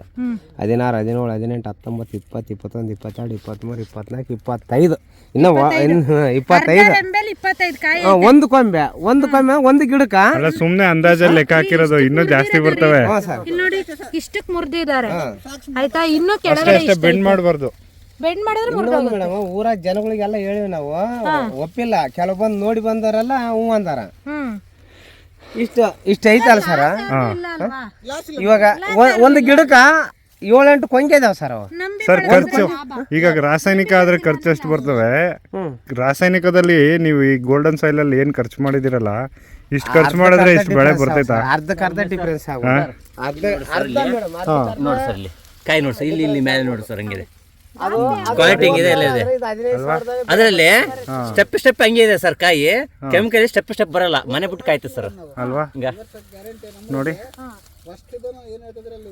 ಹದಿನಾರು ಹದಿನೇಳು ಹದಿನೆಂಟು ಹತ್ತೊಂಬತ್ತು ಇಪ್ಪತ್ತು ಇಪ್ಪತ್ತೊಂದು ಇಪ್ಪತ್ತೆರಡು ಇಪ್ಪತ್ತ್ಮೂರು ಇಪ್ಪತ್ನಾಲ್ಕು ಇಪ್ಪತ್ತೈದು. ಇನ್ನು ವ- ಇನ್ನು ಇಪ್ಪತ್ತೈದು. ಕಾಯಿ ಒಂದು ಕೊಂಬೆ. ಒಂದು ಕೊಂಬೆ ಒಂದು ಗಿಡಕ್ಕ ಅಲ್ಲ ಸುಮ್ಮನೆ ಅಂದಾಜಲ್ಲಿ ಲೆಕ್ಕ ಹಾಕಿರೋದು ಇನ್ನೂ ಜಾಸ್ತಿ ಬರ್ತವೆ. ಇಷ್ಟಕ್ಕೆ ಮುರ್ದಿದ್ದಾರೆ. ಆಯ್ತಾ? ಇನ್ನು ಕೆಳಗಡೆ ಬೆಂಡ್ ಮಾಡಬಾರ್ದು. ಬೆಂಡ್ ಮಾಡಿದ್ರೆ ಮೇಡಮ್ ಊರಾಗ ಜನಗಳಿಗೆಲ್ಲ ಹೇಳಿವಿ ನಾವು ಒಪ್ಪಿಲ್ಲ. ಕೆಲವೊಂದು ನೋಡಿ ಬಂದವರೆಲ್ಲ ಹ್ಞೂ ಅಂದಾರ. ಹ್ಮ್. ಇಷ್ಟು ಇಷ್ಟು ಐತಲ್ಲ ಸರ? ಇಲ್ಲ ಅಲ್ವಾ? ಇವಾಗ ಒಂದು ಗಿಡಕ್ಕ ಏಳೆಂಟು ಕೊಂಗೆ ಇದಾವೆ ಸರ್ ಅವು. ನಂಬಿ ಸರ್ ಖರ್ಚು ಈಗ ರಾಸಾಯನಿಕ ಆದ್ರೆ ಖರ್ಚು ಎಷ್ಟು ಬರ್ತವೆ. ರಾಸಾಯನಿಕದಲ್ಲಿ ನೀವು ಈ ಗೋಲ್ಡನ್ ಸಾಯಿಲ್ ಅಲ್ಲಿ ಏನ್ ಖರ್ಚು ಮಾಡಿದಿರಲ್ಲ ಇಷ್ಟು ಖರ್ಚು ಮಾಡಿದ್ರೆ ಇಷ್ಟು ಬೆಳೆ ಬರ್ತೈತಾ? ಅರ್ಧಕ್ಕೆ ಅರ್ಧ ಡಿಫ್ರೆನ್ಸ್ ಆಗುತ್ತೆ ಅರ್ಧ ಅರ್ಧ ಮೇಡಮ್ ನೋಡಿ ಸರ್ ಇಲ್ಲಿ. ಕಾಯಿ ನೋಡಿ ಸರ್ ಇಲ್ಲಿ ಇಲ್ಲಿ ಮೇಲೆ ನೋಡಿ ಸರ್ ಹಂಗಿದೆ. ಕ್ವಾಲಿಟಿ ಹೆಂಗಿದೆ ಎಲ್ಲ ಇದೆ. ಇದು ಅದರಲ್ಲಿ ಸ್ಟೆಪ್ ಸ್ಟೆಪ್ ಹಂಗೆ ಇದೆ ಸರ್ ಕಾಯಿ. ಕೆಮಿಕಲ್ ಸ್ಟೆಪ್ ಸ್ಟೆಪ್ ಬರಲ್ಲ. ಮನೆ ಬಿಟ್ಟು ಕಾಯ್ತು ಸರ್. ಅಲ್ವಾ? ಹಿಂಗ. ನೋಡಿ. ಫಸ್ಟ್ ಏನು ಹೇಳ್ತಿದ್ರೆ ಅಲ್ಲಿ?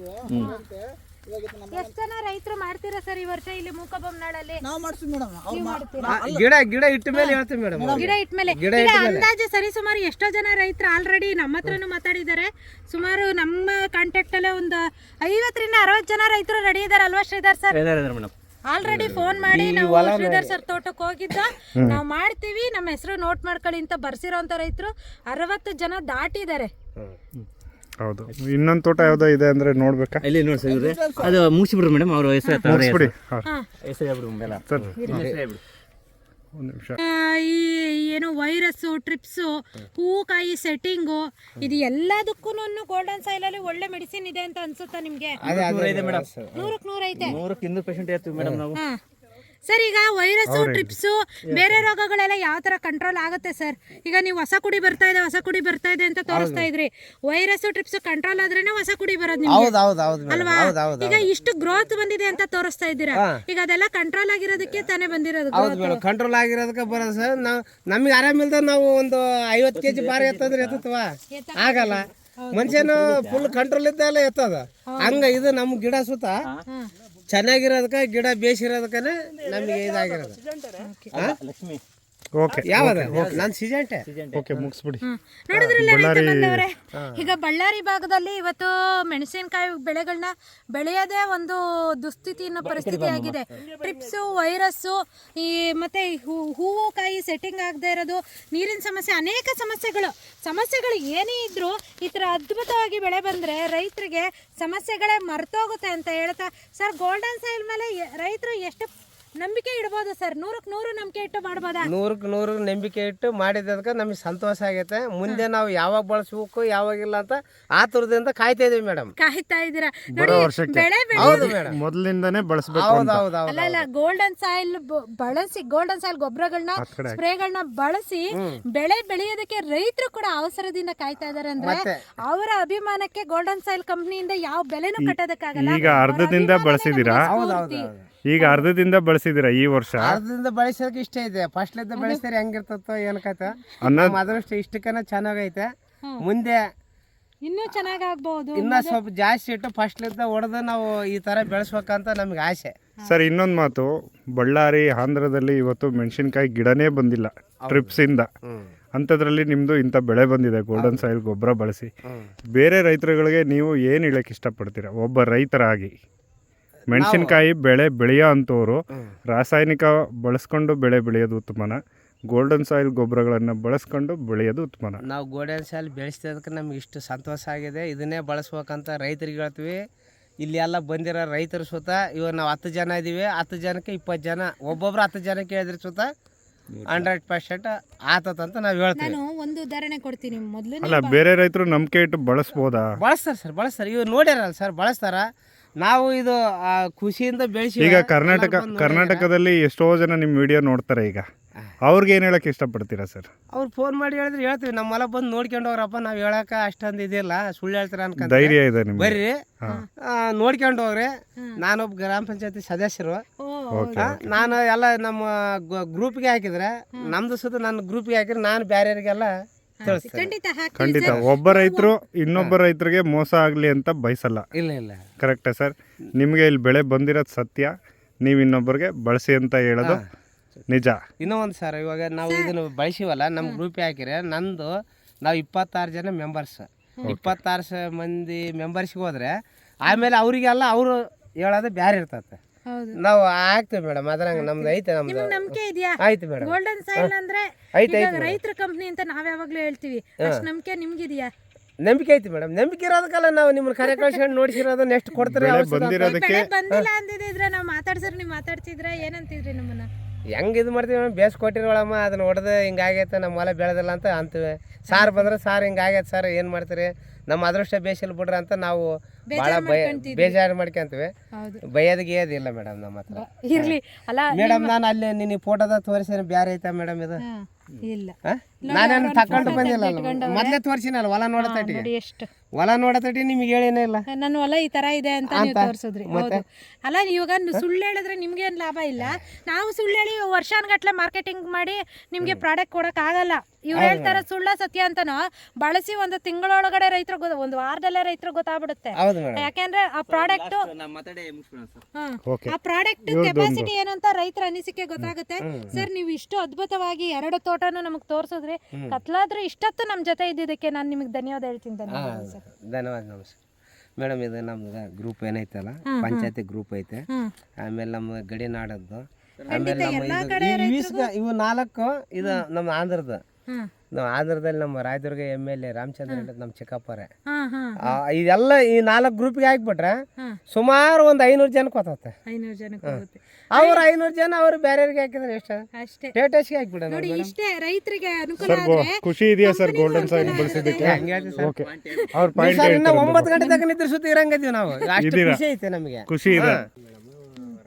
ಇವಾಗ ನಮ್ಮ ಎಷ್ಟ್ ಜನ ರೈತರು ಮಾಡ್ತೀರಾ ಸರ್ ಈ ವರ್ಷ ಇಲ್ಲಿ ಮೂಕಬೊಮ್ಮನಾಡಲ್ಲಿ ನಾವು ಮಾಡ್ತೀವಿ ಮೇಡಮ್. ಅವ್ರು ಮಾ- ಗಿಡ ಗಿಡ ಇಟ್ಟ ಮೇಲೆ ಹೇಳ್ತೀವಿ ಮೇಡಮ್ ಗಿಡ ಇಟ್ಟ ಮೇಲೆ. ಈಗ ಅಂದಾಜು ಸರಿ ಸುಮಾರು ಎಷ್ಟೋ ಜನ ರೈತರು ಆಲ್ರೆಡಿ ನಮ್ಮ ಹತ್ರನು ಮಾತಾಡಿದ್ದಾರೆ. ಸುಮಾರು ನಮ್ಮ ಕಾಂಟ್ಯಾಕ್ಟ್ ಅಲ್ಲೇ ಒಂದು ಐವತ್ತರಿಂದ ಅರವತ್ತು ಜನ ರೈತರು ರೆಡಿ ಇದಾರೆ ಅಲ್ವಾ Shridhar sir? Madam. Already phone ಮಾಡಿ ನಾವು ಶ್ರೀಧರ್ ಸರ್ ತೋಟಕ್ಕೆ ಹೋಗಿದ್ದ. ನಾವು ಮಾಡ್ತೀವಿ ನಮ್ಮ ಹೆಸರು ನೋಟ್ ಮಾಡ್ಕೊಳ್ಳಿ ಅಂತ ಬರ್ಸಿರೋಂಥ ರೈತರು ಅರವತ್ತು ಜನ ದಾಟಿದ್ದಾರೆ. ಹೌದು. ಇನ್ನೊಂದು ತೋಟ ಯಾವ್ದೋ ಇದೆ ಅಂದ್ರೆ ನೋಡ್ಬೇಕಾ? ಇಲ್ಲಿ ನೋಡಿ ಸರ್ ಅದು ಮುಗಿಸ್ಬಿಡ್ರಿ ಮೇಡಮ್ ಅವ್ರ ಹೆಸರು ಹೇಳ್ತಾರೆ, ಅವ್ರ ಬಿಡಿ ಹೆಸರು. ಹಾ. ಹೆಸರು ಹೇಳ್ಬಿಡು ಮೇಲೆ ಸರ್ ಹೆಸರು ಹೇಳ್ಬಿಡು. ಒಂದು ನಿಮಿಷ. ಆ, ಈ ಏನು ವೈರಸ್ಸು ಟ್ರಿಪ್ಸು ಹೂಕಾಯಿ ಕಾಯಿ ಸೆಟ್ಟಿಂಗು ಇದು ಎಲ್ಲದಕ್ಕೂ ಗೋಲ್ಡನ್ ಸಾಯಿಲಲ್ಲಿ ಒಳ್ಳೆ ಮೆಡಿಸಿನ್ ಇದೆ ಅಂತ ಅನ್ಸುತ್ತಾ ನಿಮ್ಗೆ? ನೂರಕ್ಕೆ ನೂರ ಐತೆ ನೂರಕ್ಕೆ ಇನ್ನೂರು ಪೇಷಂಟ್ ಇರ್ತೀವಿ ಮೇಡಮ್ ನಾವು. ಸರ್ ಈಗ ವೈರಸ್ಸು ಟ್ರಿಪ್ಸು ಬೇರೆ ರೋಗಗಳೆಲ್ಲ ಯಾವ ತರ ಕಂಟ್ರೋಲ್ ಆಗುತ್ತೆ ಸರ್ ಈಗ ನೀವು ಹೊಸ ಕುಡಿ ಬರ್ತಾ ಇದೆ ಹೊಸ ಕುಡಿ ಬರ್ತಾ ಇದೆ ಅಂತ ತೋರಿಸ್ತಾ ಇದ್ರಿ. ವೈರಸ್ಸು ಟ್ರಿಪ್ಸ್ ಕಂಟ್ರೋಲ್ ಆದ್ರೇನೆ ಹೊಸ ಕುಡಿ ಬರೋದು ನಿಮ್ಗೆ. ಅಲ್ವಾ? ಈಗ ಇಷ್ಟು ಗ್ರೋತ್ ಬಂದಿದೆ ಅಂತ ತೋರಿಸ್ತಾ ಇದ್ದೀರಾ? ಈಗ ಅದೆಲ್ಲ ಕಂಟ್ರೋಲ್ ಆಗಿರೋದಕ್ಕೆ ತಾನೇ ಬಂದಿರೋದು ಹೌದು ಮೇಡಮ್. ಕಂಟ್ರೋಲ್ ಆಗಿರೋದಕ್ಕೆ ಬರೋದು ಸರ್ ನಾವು ನಮಗೆ ಆರಾಮಿಲ್ದ ನಾವು ಒಂದು ಐವತ್ತು ಕೆ ಜಿ ಭಾರ ಎತ್ತಂದ್ರೆ ಎತ್ತತ್ವ ಆಗಲ್ಲ. ಮನುಷ್ಯನು ಫುಲ್ ಕಂಟ್ರೋಲ್ ಇದ್ದಲ್ಲ ಎತ್ತದ. ಹಂಗ ಇದು ನಮ್ಮ ಗಿಡ ಸುತ್ತ ಚೆನ್ನಾಗಿರೋದಕ್ಕೆ ಗಿಡ ಬೇಸಿರೋದಕ್ಕನೆ ನಮಗೆ ಇದಾಗಿರೋದು. ಲಕ್ಷ್ಮಿ. ಓಕೆ ಯಾವ್ದು ನಾನು ಸಿಜೆಂಟೆ ಓಕೆ ಮುಗಿಸ್ಬಿಡಿ. ನೋಡಿದ್ರಲ್ಲ ರೈತ ಬಂದವ್ರೆ ಈಗ ಬಳ್ಳಾರಿ ಭಾಗದಲ್ಲಿ ಇವತ್ತು ಮೆಣಸಿನಕಾಯಿ ಬೆಳೆಗಳನ್ನ ಬೆಳೆಯೋದೇ ಒಂದು ದುಸ್ಥಿತಿ ಅನ್ನೋ ಪರಿಸ್ಥಿತಿ ಆಗಿದೆ. ಟ್ರಿಪ್ಸು ವೈರಸ್ಸು ಈ ಮತ್ತೆ ಹೂವು ಕಾಯಿ ಸೆಟ್ಟಿಂಗ್ ಆಗದೆ ಇರೋದು ನೀರಿನ ಸಮಸ್ಯೆ ಅನೇಕ ಸಮಸ್ಯೆಗಳು. ಸಮಸ್ಯೆಗಳು ಏನೇ ಇದ್ರೂ ಈ ತರ ಅದ್ಭುತವಾಗಿ ಬೆಳೆ ಬಂದ್ರೆ ರೈತರಿಗೆ ಸಮಸ್ಯೆಗಳೇ ಮರ್ತೋಗುತ್ತೆ ಅಂತ ಹೇಳ್ತಾ ಸರ್ ಗೋಲ್ಡನ್ ಸೈಲ್ ಮೇಲೆ ರೈತರು ಎಷ್ಟು ನಂಬಿಕೆ ಇಡಬಹುದು ಸರ್? ನೂರಕ್ಕೆ ನೂರು ನಂಬಿಕೆ ಇಟ್ಟು ಮಾಡ್ಬೋದಾ? ನೂರಕ್ ನೂರು ನಂಬಿಕೆ ಇಟ್ಟು ಮಾಡಿದ್ದಕ್ಕೆ ನಮಗೆ ಸಂತೋಷ ಆಗೈತೆ. ಮುಂದೆ ನಾವು ಯಾವಾಗ ಬಳಸಬೇಕು ಯಾವಾಗ ಇಲ್ಲ ಅಂತ ಆತುರದಿಂದ ಕಾಯ್ತಾ ಇದೀವಿ ಮೇಡಮ್. ಕಾಯ್ತಾ ಇದ್ದೀರಾ? ಮೊದಲಿಂದನೇ ನೋಡಿ ವರ್ಷಕ್ಕೆ. ಬೆಳೆ ಬೆಳೆ ಹೌದು ಮೇಡಮ್. ಮೊದಲಿಂದಾನೇ ಬಳಸಬೇಕು ಹೌದು ಹೌದು ಹೌದು ಅಲ್ಲ ಅಲ್ಲ ಗೋಲ್ಡನ್ ಸಾಯಿಲ್ ಬಳಸಿ ಗೋಲ್ಡನ್ ಸಾಯಿಲ್ ಗೊಬ್ಬರಗಳನ್ನ ಸ್ಪ್ರೇಗಳನ್ನ ಬಳಸಿ ಬೆಳೆ ಬೆಳೆಯೋದಕ್ಕೆ ರೈತರು ಕೂಡ ಅವಸರದಿಂದ ಕಾಯ್ತಾ ಇದಾರೆ ಅಂದ್ರೆ ಅವರ ಅಭಿಮಾನಕ್ಕೆ ಗೋಲ್ಡನ್ ಸಾಯಿಲ್ ಕಂಪ್ನಿಯಿಂದ ಯಾವ ಬೆಲೆನೂ ಕಟ್ಟೋದಕ್ಕಾಗಲ್ಲ. ಈಗ ಅರ್ಧದಿಂದ ಬಳಸಿದೀರಾ? ಹೌದು ಹೌದು ಹೌದು. ಈಗ ಅರ್ಧದಿಂದ ಬಳಸಿದಿರ ಈ ವರ್ಷ? ಅರ್ಧದಿಂದ ಬಳಸೋಕೆ ಇಷ್ಟ ಇದೆ. ಫಸ್ಟ್ಲಿಂದ ಬೆಳೆಸ್ತಾರೆ ಹೆಂಗಿರ್ತತ್ತೋ ಏನಕತ್ತ ಅನ್ನೋದ್- ನಮ್ಮ ಅದೃಷ್ಟ ಇಷ್ಟಕ್ಕನ ಚೆನ್ನಾಗೈತೆ. ಮುಂದೆ ಇನ್ನೂ ಚೆನ್ನಾಗಾಗ್ಬಹುದು ಇನ್ನ ಸ್ವಲ್ಪ ಜಾಸ್ತಿ ಇಟ್ಟು ಫಸ್ಟ್ಲಿಂದ ಹೊಡೆದು ನಾವು ಈ ತರ ಬೆಳೆಸ್ಬೇಕಂತ ನಮ್ಗೆ ಆಸೆ. ಸರ್ ಇನ್ನೊಂದು ಮಾತು. ಬಳ್ಳಾರಿ ಆಂಧ್ರದಲ್ಲಿ ಇವತ್ತು ಮೆಣಸಿನ್ಕಾಯಿ ಗಿಡನೇ ಬಂದಿಲ್ಲ ಟ್ರಿಪ್ಸಿಂದ ಅಂಥದ್ರಲ್ಲಿ ನಿಮ್ಮದು ಇಂಥ ಬೆಳೆ ಬಂದಿದೆ. ಗೋಲ್ಡನ್ ಸಾಯಿಲ್ ಗೊಬ್ಬರ ಬಳಸಿ. ಬೇರೆ ರೈತರುಗಳಿಗೆ ನೀವು ಏನು ಹೇಳಕ್ಕೆ ಇಷ್ಟಪಡ್ತೀರಾ? ಒಬ್ಬ ರೈತರಾಗಿ. ಮೆಣಸಿನ್ಕಾಯಿ ಬೆಳೆ ಬೆಳೆಯೋ ಅಂಥವ್ರು ರಾಸಾಯನಿಕ ಬಳಸ್ಕೊಂಡು ಬೆಳೆ ಬೆಳೆಯೋದು ಉತ್ತಮನ. ಗೋಲ್ಡನ್ ಸಾಯಿಲ್ ಗೊಬ್ಬರಗಳನ್ನು ಬಳಸ್ಕೊಂಡು ಬೆಳೆಯೋದು ಉತ್ತಮ ನಾವು ಗೋಲ್ಡನ್ ಸಾಯಿಲ್ ಬೆಳೆಸಿದ್ದಕ್ಕೆ ನಮ್ಗೆ ಇಷ್ಟು ಸಂತೋಷ ಆಗಿದೆ. ಇದನ್ನೇ ಬಳಸ್ಬೇಕಂತ ರೈತರಿಗೆ ಹೇಳ್ತೀವಿ. ಇಲ್ಲಿ ಎಲ್ಲ ಬಂದಿರೋ ರೈತರು ಸುತ್ತ ಇವಾಗ ನಾವು ಹತ್ತು ಜನ ಇದ್ದೀವಿ ಹತ್ತು ಜನಕ್ಕೆ ಇಪ್ಪತ್ತು ಜನ ಒಬ್ಬೊಬ್ರು ಹತ್ತು ಜನಕ್ಕೆ ಹೇಳಿದ್ರೆ ಸುತ್ತ ಹಂಡ್ರೆಡ್ ಪರ್ಸೆಂಟ್ ಆತದಂತ ನಾವು ಹೇಳ್ತೀವಿ. ನಾನು ಒಂದು ಉದಾಹರಣೆ ಕೊಡ್ತೀನಿ. ಮೊದಲು ಅಲ್ಲ ಬೇರೆ ರೈತರು ನಂಬಿಕೆ ಇಟ್ಟು ಬಳಸ್ಬೋದಾ? ಬಳಸ್ತಾರೆ ಸರ್ ಬಳಸ್ತಾರೆ. ಇವ್ರು ನೋಡ್ಯಾರಲ್ಲ ಸರ್ ಬಳಸ್ತಾರ. ನಾವು ಇದು ಆ, ಖುಷಿಯಿಂದ ಬೆಳೆಸಿ ಈಗ ಕರ್ನಾಟಕ ಕರ್ನಾಟಕದಲ್ಲಿ ಎಷ್ಟೋ ಜನ ನಿಮ್ಮ ವಿಡಿಯೋ ನೋಡ್ತಾರೆ ಈಗ. ಅವ್ರಿಗೆ ಏನು ಹೇಳಕ್ಕೆ ಇಷ್ಟಪಡ್ತೀರಾ ಸರ್ ಅವ್ರು ಫೋನ್ ಮಾಡಿ ಹೇಳಿದ್ರೆ ಹೇಳ್ತೀವಿ. ನಮ್ಮ ಹೊಲ ಬಂದು ನೋಡ್ಕೊಂಡು ಹೋಗ್ರಪ್ಪ ನಾವು ಹೇಳಕ ಅಷ್ಟೊಂದು ಇದಿಲ್ಲ ಸುಳ್ಳು ಹೇಳ್ತೀರ ಅನ್ಕೊಂತ ಧೈರ್ಯ ಇದೆ ನಿಮ್ಗೆ. ಬರ್ರಿ. ಆ, ನೋಡ್ಕೊಂಡು ಹೋಗ್ರಿ ನಾನೊಬ್ಬ ಗ್ರಾಮ ಪಂಚಾಯತಿ ಸದಸ್ಯರು. ಆ, ನಾನು ಎಲ್ಲ ನಮ್ಮ ಗ್ರೂಪ್ಗೆ ಹಾಕಿದ್ರೆ ನಮ್ದು ಸುತ್ತ ನನ್ನ ಗ್ರೂಪ್ಗೆ ಹಾಕಿದ್ರೆ ನಾನು ಬೇರೆಯವರಿಗೆಲ್ಲ ತಿಳಿಸ್ತೇನೆ ಖಂಡಿತ ಒಬ್ಬ ರೈತರು ಇನ್ನೊಬ್ಬ ರೈತರಿಗೆ ಮೋಸ ಆಗಲಿ ಅಂತ ಬಯಸಲ್ಲ. ಇಲ್ಲ ಇಲ್ಲ. Correct sir? ನಿಮಗೆ ಇಲ್ಲಿ ಬೆಳೆ ಬಂದಿರೋದು ಸತ್ಯ. ನೀವು ಇನ್ನೊಬ್ಬರಿಗೆ ಬಳಸಿ ಅಂತ ಹೇಳೋದು ನಿಜ. ಇನ್ನೂ ಒಂದು ಸರ್ ಇವಾಗ ನಾವು ಇದನ್ನು ಬಳಸಿವಲ್ಲ ನಮ್ಮ ಗ್ರೂಪ್ ಹಾಕಿದ್ರೆ ನಂದು ನಾವು ಇಪ್ಪತ್ತಾರು ಜನ ಮೆಂಬರ್ಸ್ ಇಪ್ಪತ್ತಾರು ಸ ಮಂದಿ ಮೆಂಬರ್ಸ್ಗೆ ಹೋದ್ರೆ ಆಮೇಲೆ ಅವರಿಗೆಲ್ಲ ಅವರು ಹೇಳೋದು ಬ್ಯಾರೆ ಇರ್ತತೆ. ಹೌದು ನಾವು ಆಗ್ತೀವಿ ಮೇಡಮ್ ಅದ್ರಂಗ ನಮ್ದು ಐತೆ ನಮ್ದು. ನಿಮ್ಗೆ ನಂಬಿಕೆ ಇದೆಯಾ? ಆಯ್ತು ಮೇಡಮ್. ಗೋಲ್ಡನ್ ಸೈಲ್ ಅಂದ್ರೆ ಐತೆ, ರೈತರ ಕಂಪ್ನಿ ಅಂತ ನಾವ್ ಯಾವಾಗ್ಲೂ ಹೇಳ್ತೀವಿ. ಅಷ್ಟ್ ನಂಬಿಕೆ ನಿಮ್ಗಿದ್ಯಾ? ನಂಬಿಕೆ ಐತಿ ಮೇಡಮ್. ನಂಬಿಕೆ ಇರೋದಕ್ಕಲ್ಲ ನಾವು ನಿಮ್ಮ ಕರೆ ಕಳ್ಸ್ಕೊಂಡು ನೋಡಿಸಿರೋದು ನೆಕ್ಸ್ಟ್ ಕೊಡ್ತಾರೆ ಬೆಳೆ ಔಷಧ ಅಂತ. ಬಂದಿರೋದಕ್ಕೆ ಬೆಳೆ ಬಂದಿಲ್ಲ ಅಂದಿದ್ರೆ ನಾವ್ ಮಾತಾಡ್ಸಿದ್ರೆ ನೀವು ಮಾತಾಡ್ತಿದ್ರೆ ಏನಂತಿದ್ರಿ ನಮ್ಮನ್ನ? ಹೆಂಗ್ ಇದು ಮಾಡ್ತೀವಿ ಮೇಡಮ್? ಬೇಸ್ ಕೊಟ್ಟಿರೋಳಮ್ಮ ಅದನ್ನ ಹೊಡೆದು ಹಿಂಗಾಗೈತೆ ನಮ್ಮ ಹೊಲ ಬೆಳೆದಿಲ್ಲ ಅಂತ ಅಂತೀವಿ. ಸಾರ್ ಬಂದ್ರೆ ಸಾರ್ ಹಿಂಗಾಗೈತೆ ಸರ್ ಏನು ಮಾಡ್ತೀರಿ? ನಮ್ಮ ಅದೃಷ್ಟ ಬೇಸಿಲ್ ಬಿಡ್ರ ಅಂತ ನಾವು ಬಹಳ ಭಯ ಬೇಜಾರು ಮಾಡ್ಕೊಂತೀವಿ. ಬೈಯೋದಕ್ಕೆ ಏದಿಲ್ಲ ಮೇಡಮ್ ನಮ್ಮ ಹತ್ರ. ಇರ್ಲಿ. ಅಲ್ಲ ಮೇಡಮ್ ನಾನು ಅಲ್ಲಿ ನಿನ್ನ ಫೋಟೋದ ತೋರಿಸಿದ್ರೆ ಬ್ಯಾರೆ ಐತಾ ಮೇಡಮ್ ಇದು? ಇಲ್ಲ? ನಾನೇನು ತಕೊಂಡು ಬಂದಿಲ್ಲ ಮೊದಲೇ ತೋರಿಸಿನಲ್ಲ ಹೊಲ ನೋಡತಟಿ ನೋಡಿ ಎಷ್ಟು. ಹೊಲ ನೋಡತಟಿ ನಿಮ್ಗೆ ಹೇಳೇನೇ ಇಲ್ಲ? ನನ್ನ ಹೊಲ ಈ ತರ ಇದೆ ಅಂತ ನೀವು ತೋರಿಸಿದ್ರಿ. ಹೌದು. ಅಲ್ಲ ಇವಾಗ ನೀವು ಸುಳ್ಳು ಹೇಳಿದ್ರೆ ನಿಮ್ಗೆ ಏನು ಲಾಭ ಇಲ್ಲ? ನಾವು ಸುಳ್ಳು ಹೇಳಿ ವರ್ಷಾನ್ಗಟ್ಲೆ ಮಾರ್ಕೆಟಿಂಗ್ ಮಾಡಿ ನಿಮ್ಗೆ ಪ್ರಾಡಕ್ಟ್ ಕೊಡಕ್ ಆಗಲ್ಲ. ಇವ್ರು ಹೇಳ್ತಾರ ಸುಳ್ಳ ಸತ್ಯ ಅಂತನೋ ಬಳಸಿ ಒಂದು ತಿಂಗಳೊಳಗಡೆ ರೈತರು ಒಂದು ವಾರದಲ್ಲೇ ರೈತರು ಗೊತ್ತಾಗ್ಬಿಡುತ್ತೆ. ಯಾಕೆಂದ್ರೆ ಆ ಪ್ರಾಡಕ್ಟ್ ನಮ್ಮ ಮಾತಾಡಿ ಮುಗಿಸ್ಬಿಡೋಣ ಸರ್. ಓಕೆ ಆ ಪ್ರಾಡಕ್ಟ್ ಕೆಪಾಸಿಟಿ ಏನು ಅಂತ ರೈತರ ಅನಿಸಿಕೆ ಗೊತ್ತಾಗುತ್ತೆ. ಸರ್ ನೀವು ಇಷ್ಟು ಅದ್ಭುತವಾಗಿ ಎರಡು ತೋಟನು ನಮಗೆ ತೋರಿಸಿದ್ರೆ ಕತ್ಲಾದ್ರೂ ಇಷ್ಟೊತ್ತು ನಮ್ಮ ಜೊತೆ ಇದ್ದಿದ್ದಕ್ಕೆ ನಾನು ನಿಮಗೆ ಧನ್ಯವಾದ ಹೇಳ್ತೀನಿ ಧನ್ಯವಾದ ಸರ್ ಧನ್ಯವಾದ ನಮಸ್ಕಾರ. ಮೇಡಮ್ ಇದು ನಮ್ದು ಗ್ರೂಪ್ ಏನೈತಲ್ಲ? ಪಂಚಾಯತಿ ಗ್ರೂಪ್ ಐತೆ. ಆಮೇಲೆ ನಮ್ಮ ಗಡಿ ನಾಡದ್ದು. ಆಮೇಲೆ ನಮ್ಮ ಇವು ನಾಲ್ಕು ಇದು ನಮ್ಮ ಆಂಧ್ರದ. ನಾವು ಆಂಧ್ರದಲ್ಲಿ ನಮ್ಮ Rayadurga M L A Ramachandra ಅಂತ ನಮ್ಮ ಚಿಕ್ಕಪ್ಪರೇ ಹಾ ಹಾ ಆ, ಇದೆಲ್ಲ ಈ ನಾಲ್ಕು ಗ್ರೂಪ್ಗೆ ಹಾಕ್ಬಿಟ್ರೆ. ಸುಮಾರು ಒಂದು ಐನೂರು ಜನಕ್ಕೆ ಗೊತ್ತಾಗುತ್ತೆ ಐನೂರು ಜನಕ್ಕೆ ಹೋಗುತ್ತೆ. ಅವ್ರು ಐನೂರು ಜನ ಅವ್ರು ಬೇರೆಯವ್ರಿಗೆ ಹಾಕಿದ್ರೆ ಎಷ್ಟು? ಅಷ್ಟೇ. ಸ್ಟೇಟಸ್ಗೆ ಹಾಕ್ಬಿಡೋಣ ನೋಡಿ ಇಷ್ಟೇ ರೈತರಿಗೆ ಅನುಕೂಲ ಆದ್ರೆ ಖುಷಿ ಇದೆಯಾ ಸರ್ ಗೋಲ್ಡನ್ ಸಾಯಿಲ್ ಬಳಸಿದ್ದಕ್ಕೆ. ಓಕೆ ಅವ್ರ ಪಾಯಿಂಟ್ ಸರ್ ಇನ್ನ ಒಂಬತ್ತು ಗಂಟೆ ತನಕ ನಿದ್ರೆ ಸುತ್ತ ಇರಂಗಿದ್ದೀವಿ ನಾವು. ಅಷ್ಟು? ಖುಷಿ ಐತೆ ನಮಗೆ. ಖುಷಿ ಇದೆ.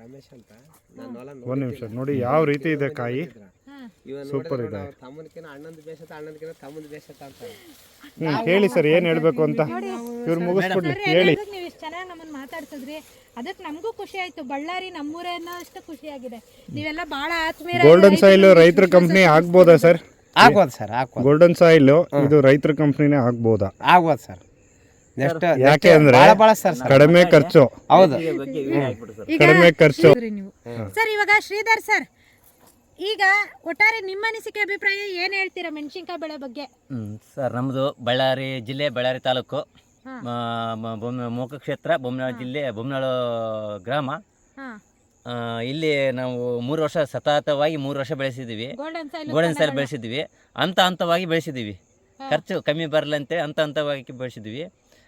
ರಮೇಶ್ ಅಂತ. ಒಂದು ನಿಮಿಷ ನೋಡಿ ಯಾವ ರೀತಿ ಇದೆ ಕಾಯಿ? ಸೂಪರ್ ಇದೆ. ತಮ್ಮನಕಿನ ಅಣ್ಣಂದು ಬೇಸತ್ತ ಅಣ್ಣಂದಕಿನ ತಮ್ಮಂದು ಬೇಸತ್ತ ಅಂತ ಹ್ಮ್ ಹೇಳಿ ಸರ್ ಏನ್ ಹೇಳ್ಬೇಕು ಅಂತ? ಇವ್ರು ಮುಗಿಸ್ಬಿಡ್ಲಿ ಹೇಳಿ. ನೀವು ಇಷ್ಟು ಚೆನ್ನಾಗಿ ನಮ್ಮನ್ನ ಮಾತಾಡ್ಸಿದ್ರಿ. ಅದಕ್ಕೆ ನಮಗೂ ಖುಷಿ ಆಯ್ತು. ಬಳ್ಳಾರಿ ನಮ್ಮೂರೇ ಅನ್ನೋ ಅಷ್ಟು ಖುಷಿ ಆಗಿದೆ. ನೀವೆಲ್ಲ ಬಹಳ ಆತ್ಮೀಯ ಗೋಲ್ಡನ್ ಸಾಯಿಲ್ ರೈತರ ಕಂಪ್ನಿ ಆಗ್ಬೋದಾ ಸರ್? ಆಗ್ಬೋದು ಸರ್ ಆಗ್ಬೋದು. ಗೋಲ್ಡನ್ ಸಾಯಿಲ್ ಇದು ರೈತರ ಕಂಪ್ನಿನೇ ಆಗ್ಬೋದಾ? ಆಗ್ಬೋದು ಸರ್. ನೆಕ್ಸ್ಟ್ ಯಾಕೆ ಅಂದ್ರೆ ಕಡಿಮೆ ಖರ್ಚು. ಹೌದು. ಕಡಿಮೆ ಖರ್ಚು. ಸರ್ ಇವಾಗ ಶ್ರೀಧರ್ ಸರ್ ಈಗ ಒಟ್ಟಾರೆ ನಿಮ್ಮ ಅನಿಸಿಕೆ ಅಭಿಪ್ರಾಯ ಏನು ಹೇಳ್ತೀರಾ ಮೆಣಸಿನ್ಕಾಯಿ ಬೆಳೆ ಬಗ್ಗೆ? ಸರ್ ನಮ್ಮದು ಬಳ್ಳಾರಿ ಜಿಲ್ಲೆ ಬಳ್ಳಾರಿ ತಾಲೂಕು. ಮೋಕ ಕ್ಷೇತ್ರ ಬೊಮ್ಮನಾಳು ಜಿಲ್ಲೆ ಬೊಮ್ಮನಾಳು ಗ್ರಾಮ. ಆ, ಇಲ್ಲಿ ನಾವು ಮೂರು ವರ್ಷ ಸತತವಾಗಿ ಮೂರು ವರ್ಷ ಬೆಳೆಸಿದ್ದೀವಿ ಗೋಲ್ಡನ್ ಸೈಲ್ ಗೋಲ್ಡನ್ ಸೈಲ್ ಹಂತ ಹಂತವಾಗಿ ಬೆಳೆಸಿದ್ದೀವಿ ಖರ್ಚು ಕಮ್ಮಿ ಬರಲಂತೆ ಹಂತ ಹಂತವಾಗಿ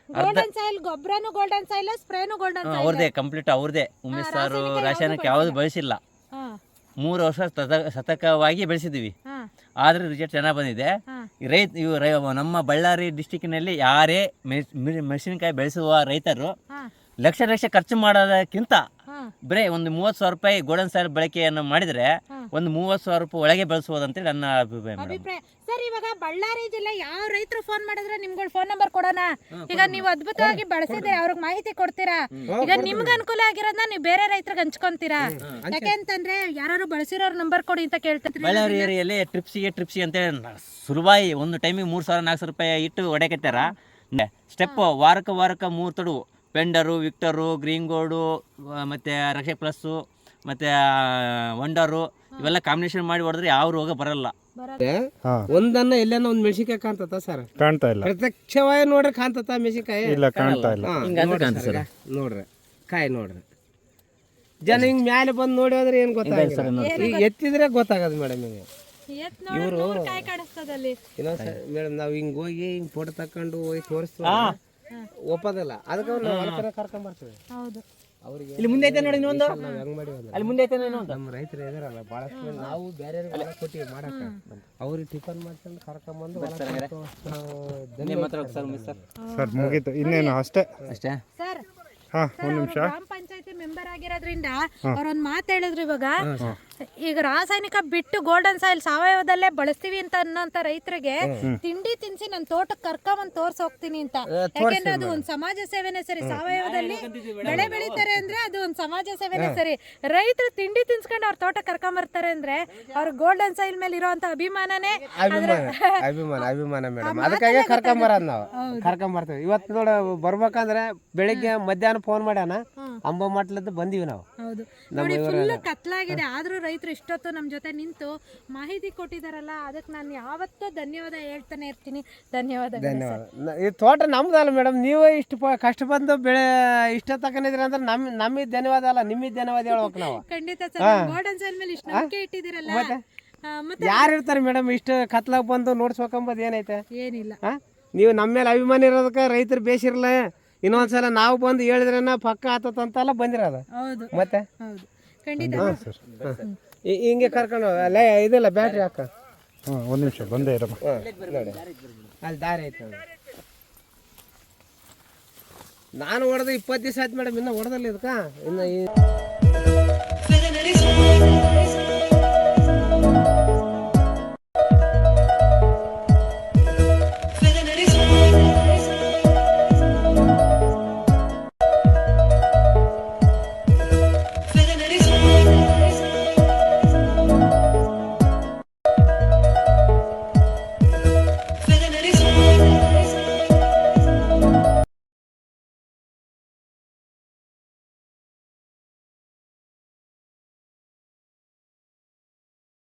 ಗೋಲ್ಡನ್ ಸಾಯಿಲ್ ಗೊಬ್ಬರನು ಗೋಲ್ಡನ್ ಸೈಲ್ ಸ್ಪ್ರೇನು ಗೋಲ್ಡನ್ ಅವ್ರದೇ ಕಂಪ್ಲೀಟ್ ಅವ್ರದೇ. ಉಮೇಶ್ ಸಾರು ರಾಸಾಯನಿಕ ಯಾವುದು ಬಳಸಿಲ್ಲ. ಮೂರು ವರ್ಷ ಸತಕವಾಗಿ ಸತತವಾಗಿ ಬೆಳೆಸಿದ್ದೀವಿ. ಹಾ. ಆದರೆ ರಿಸಲ್ಟ್ ಚೆನ್ನಾಗಿ ಬಂದಿದೆ. ಈ ರೈತ ಇವು ರೈ ನಮ್ಮ ಬಳ್ಳಾರಿ ಡಿಸ್ಟಿಕ್ಕಿನಲ್ಲಿ ಯಾರೇ ಮೆಣ್- ಮೆಣ್- ಮೆಣಸಿನಕಾಯಿ ಬೆಳೆಸುವ ರೈತರು ಹಾ. ಲಕ್ಷ ಲಕ್ಷ ಖರ್ಚು ಮಾಡೋದಕ್ಕಿಂತ ಹಾ. ಬರೀ ಒಂದು ಮೂವತ್ತು ಸಾವಿರ ರೂಪಾಯಿ ಗೋಲ್ಡನ್ ಸಾಯಿಲ್ ಬಳಕೆಯನ್ನು ಮಾಡಿದರೆ ಒಂದು ಮೂವತ್ತು ಸಾವಿರ ರೂಪಾಯಿ ಒಳಗೆ ಬೆಳೆಸ್ಬೋದಂತೇಳಿ ನನ್ನ ಅಭಿಪ್ರಾಯ ಮೇಡಮ್ ಅಭಿಪ್ರಾಯ. ಸರ್ ಇವಾಗ ಬಳ್ಳಾರಿ ಜಿಲ್ಲೆ ಯಾವ ರೈತರು ಫೋನ್ ಮಾಡಿದ್ರೆ ನಿಮ್ಗಳ ಫೋನ್ ನಂಬರ್ ಕೊಡೋಣ? ಈಗ ನೀವು ಅದ್ಭುತವಾಗಿ ಬಳಸಿದ್ರೆ ಅವ್ರಿಗೆ ಮಾಹಿತಿ ಕೊಡ್ತೀರಾ? ಈಗ ನಿಮ್ಗೆ ಅನುಕೂಲ ಆಗಿರೋದನ್ನ ನೀವು ಬೇರೆ ರೈತರಿಗೆ ಹಂಚ್ಕೊಂತೀರಾ? ಯಾಕೆಂತಂದ್ರೆ ಯಾರು ಬಳಸಿರೋ ನಂಬರ್ ಕೊಡಿ ಅಂತ ಕೇಳ್ತಾರೆ ಬಳ್ಳಾರಿ ಏರಿಯಲ್ಲಿ ಟ್ರಿಪ್ಸಿಗೆ ಟ್ರಿಪ್ಸಿ ಅಂತ ಸುಲಭಾಯಿ ಒಂದು ಟೈಮಿಗೆ ಮೂರು ಸಾವಿರ ನಾಲ್ಕು ಸಾವಿರ ರೂಪಾಯಿ ಇಟ್ಟು ಒಡೆಕತ್ತಾರ. ಸ್ಟೆಪ್ ವಾರಕ್ಕೆ ವಾರಕ್ಕೆ ಮೂರು ತಡು. ಪೆಂಡರು ವಿಕ್ಟರು ಗ್ರೀನ್ ಗೋಲ್ಡು ಮತ್ತು ರಕ್ಷೆ ಪ್ಲಸ್ಸು ಮತ್ತು ವಂಡರು ಇವೆಲ್ಲ ಕಾಂಬಿನೇಷನ್ ಮಾಡಿ ಹೊಡೆದ್ರೆ ಯಾವ ರೋಗ ಬರಲ್ಲ. ಹಾ. ಒಂದನ್ನ ಎಲ್ಲೇನೋ ಒಂದು ಮೆಣಸಿನ್ಕಾಯಿ ಕಾಣ್ತತ ಸರ್? ಕಾಣ್ತಾ ಇಲ್ಲ. ಪ್ರತ್ಯಕ್ಷವಾಗಿ ನೋಡ್ರಿ ಕಾಣ್ತತ ಮೆಣಸಿನ್ಕಾಯಿ? ಇಲ್ಲ ಕಾಣ್ತಾ ಇಲ್ಲ. ನೋಡ್ರಿ ಕಾಣ್ತದೆ ಸರ್, ನೋಡ್ರಿ. ಕಾಯಿ ನೋಡ್ರಿ. ಜನ ಹಿಂಗ್ ಮ್ಯಾಲೆ ಬಂದು ನೋಡಿ ಹೋದ್ರೆ ಏನ್ ಗೊತ್ತಾಗ ಈಗ ಎತ್ತಿದ್ರೆ ಗೊತ್ತಾಗದು ಮೇಡಮ್ ನಿಮಗೆ. ಇವರು ಮೇಡಮ್ ನಾವು ಹಿಂಗ್ ಹೋಗಿ ಹಿಂಗ್ ಫೋಟೋ ತಕೊಂಡು ಹೋಗಿ ತೋರಿಸ್ತೀವಿ ಒಪ್ಪದಲ್ಲ. ಅದಕ್ಕೆ ಅವ್ರು ಕರ್ಕೊಂಡ್ ಬರ್ತೀವಿ. ಇಲ್ಲಿ ಮುಂದೆ ಐತೆ ನೋಡಿ ಇನ್ನೊಂದು. ಅಲ್ಲಿ ಮುಂದೆ ಐತೆ ಇನ್ನೊಂದು. ನಮ್ಮ ರೈತರು ಇದಾರಲ್ಲ ಬಹಳಷ್ಟು ನಾವು ಬೇರೆ ಕೊಟ್ಟಿವಿ ಮಾಡಕ್ಕ. ಅವ್ರಿಗೆ ಟಿಫನ್ ಮಾಡ್ಕೊಂಡು ಕರ್ಕೊಂಬಂದು ಬಂದು ನಿಮ್ಮ ಹತ್ರ ಸರ್ ಮಿಸ್ ಸರ್ ಸರ್ ಮುಗೀತು. ಇನ್ನೇನು ಅಷ್ಟೇ? ಅಷ್ಟೇ? ಸರ್ ಹಾ ಒಂದು ನಿಮಿಷ. ಗ್ರಾಮ ಪಂಚಾಯತಿ ಮೆಂಬರ್ ಆಗಿರೋದ್ರಿಂದ ಅವ್ರೊಂದು ಮಾತು ಹೇಳಿದ್ರು ಇವಾಗ. ಈಗ ರಾಸಾಯನಿಕ ಬಿಟ್ಟು ಗೋಲ್ಡನ್ ಸಾಯಿಲ್ ಸಾವಯವದಲ್ಲೇ ಬಳಸ್ತೀವಿ ಅಂತ ಅನ್ನೋಂತ ರೈತರಿಗೆ ತಿಂಡಿ ತಿನ್ಸಿ ನನ್ನ ತೋಟಕ್ಕೆ ಕರ್ಕೊಂಬಂದ್ ತೋರ್ಸ್ ಹೋಗ್ತೀನಿ ಅಂತ. ಯಾಕೆಂದ್ರೆ ಅದು ಒಂದ್ ಸಮಾಜ ಸೇವೆನೇ ಸರಿ. ಸಾವಯವದಲ್ಲಿ ಬೆಳೆ ಬೆಳಿತಾರೆ ಅಂದ್ರೆ ಅದು ಒಂದ್ ಸಮಾಜ ಸೇವೆನೇ ಸರಿ. ರೈತರು ತಿಂಡಿ ತಿನ್ಸ್ಕೊಂಡು ಅವ್ರ ತೋಟಕ್ಕೆ ಕರ್ಕೊಂಡ್ ಬರ್ತಾರೆ ಅಂದ್ರೆ ಅವ್ರ ಗೋಲ್ಡನ್ ಸಾಯಿಲ್ ಮೇಲೆ ಇರೋಂತ ಅಭಿಮಾನನೇ ಅಭಿಮಾನ ಅಭಿಮಾನ ಮೇಡಮ್. ಅದಕ್ಕಾಗಿ ಕರ್ಕೊಂಬರೋದು ನಾವು. ಕರ್ಕೊಂಬರ್ತೀವಿ. ಇವತ್ತು ನೋಡ ಬರ್ಬೇಕಂದ್ರೆ ಬೆಳಿಗ್ಗೆ ಮಧ್ಯಾಹ್ನ ಫೋನ್ ಮಾಡ್ಯಾನ. ಅಂಬ ಮಟ್ಲದ್ದು ಬಂದೀವಿ ನಾವು. ಹೌದು. ನೋಡಿ ಫುಲ್ ಕತ್ಲಾಗಿದೆ. ಆದ್ರೂ ರೈತರು ಇಷ್ಟೊತ್ತು ನಮ್ಮ ಜೊತೆ ನಿಂತು ಮಾಹಿತಿ ಕೊಟ್ಟಿದ್ದಾರಲ್ಲ ಅದಕ್ಕೆ ನಾನು ಯಾವತ್ತೂ ಧನ್ಯವಾದ ಹೇಳ್ತಾನೆ ಇರ್ತೀನಿ. ಧನ್ಯವಾದ ಧನ್ಯವಾದ. ಈ ತೋಟ ನಮ್ದಲ್ಲ ಮೇಡಮ್ ನೀವು ಇಷ್ಟು ಕಷ್ಟ ಬಂದು ಬೆಳೆ ಇಷ್ಟ ತಕೊಂಡಿದ್ರಿ ಅಂದ್ರೆ ನಮ್ ನಮ್ಮ ಧನ್ಯವಾದ ಅಲ್ಲ ನಿಮ್ಮ ಧನ್ಯವಾದ ಹೇಳ್ಬೇಕು ನಾವು. ಖಂಡಿತ ಸರ್ ಗೋಲ್ಡನ್ ಸಾಯಿಲ್ ಮೇಲೆ ಇಷ್ಟು ನಂಬಿಕೆ ಇಟ್ಟಿದ್ದೀರಲ್ಲ. ಮತ್ತೆ? ಯಾರು ಇರ್ತಾರೆ ಮೇಡಮ್ ಇಷ್ಟು ಕತ್ಲಾಗ ಬಂದು ನೋಡ್ಸ್ಬೇಕಂಬುದು ಏನೈತೆ? ಏನಿಲ್ಲ. ನೀವು ನಮ್ಮ ಮೇಲೆ ಅಭಿಮಾನ ಇರೋದಕ್ಕೆ ರೈತರು ಬೇಸಿರಲ್ಲ ಇನ್ನೊಂದ್ಸಲ ನಾವು ಬಂದು ಹೇಳಿದ್ರೇನ ಪಕ್ಕ ಆತತಂತೆಲ್ಲ ಬಂದಿರೋದು. ಮತ್ತೆ? ಹಿ- ಹಿಂಗೆ ಕರ್ಕೊಂಡು ಅಲ್ಲ ಇದಿಲ್ಲ ಬ್ಯಾಟ್ರಿ ಹಾಕ. ಹಾಂ ಒಂದು ನಿಮಿಷ ಬಂದೇ ಇರಮ್ಮ. ನೋಡಿ. ಅಲ್ಲಿ ದಾರಿ ಐತೆ ನೋಡಿ. ನಾನು ಹೊಡೆದು ಇಪ್ಪತ್ತು ದಿವಸ ಆಯ್ತು ಮೇಡಮ್ ಇನ್ನೂ ಹೊಡೆದಲ್ಲ ಇದಕ್ಕೆ? ಇನ್ನು ಈ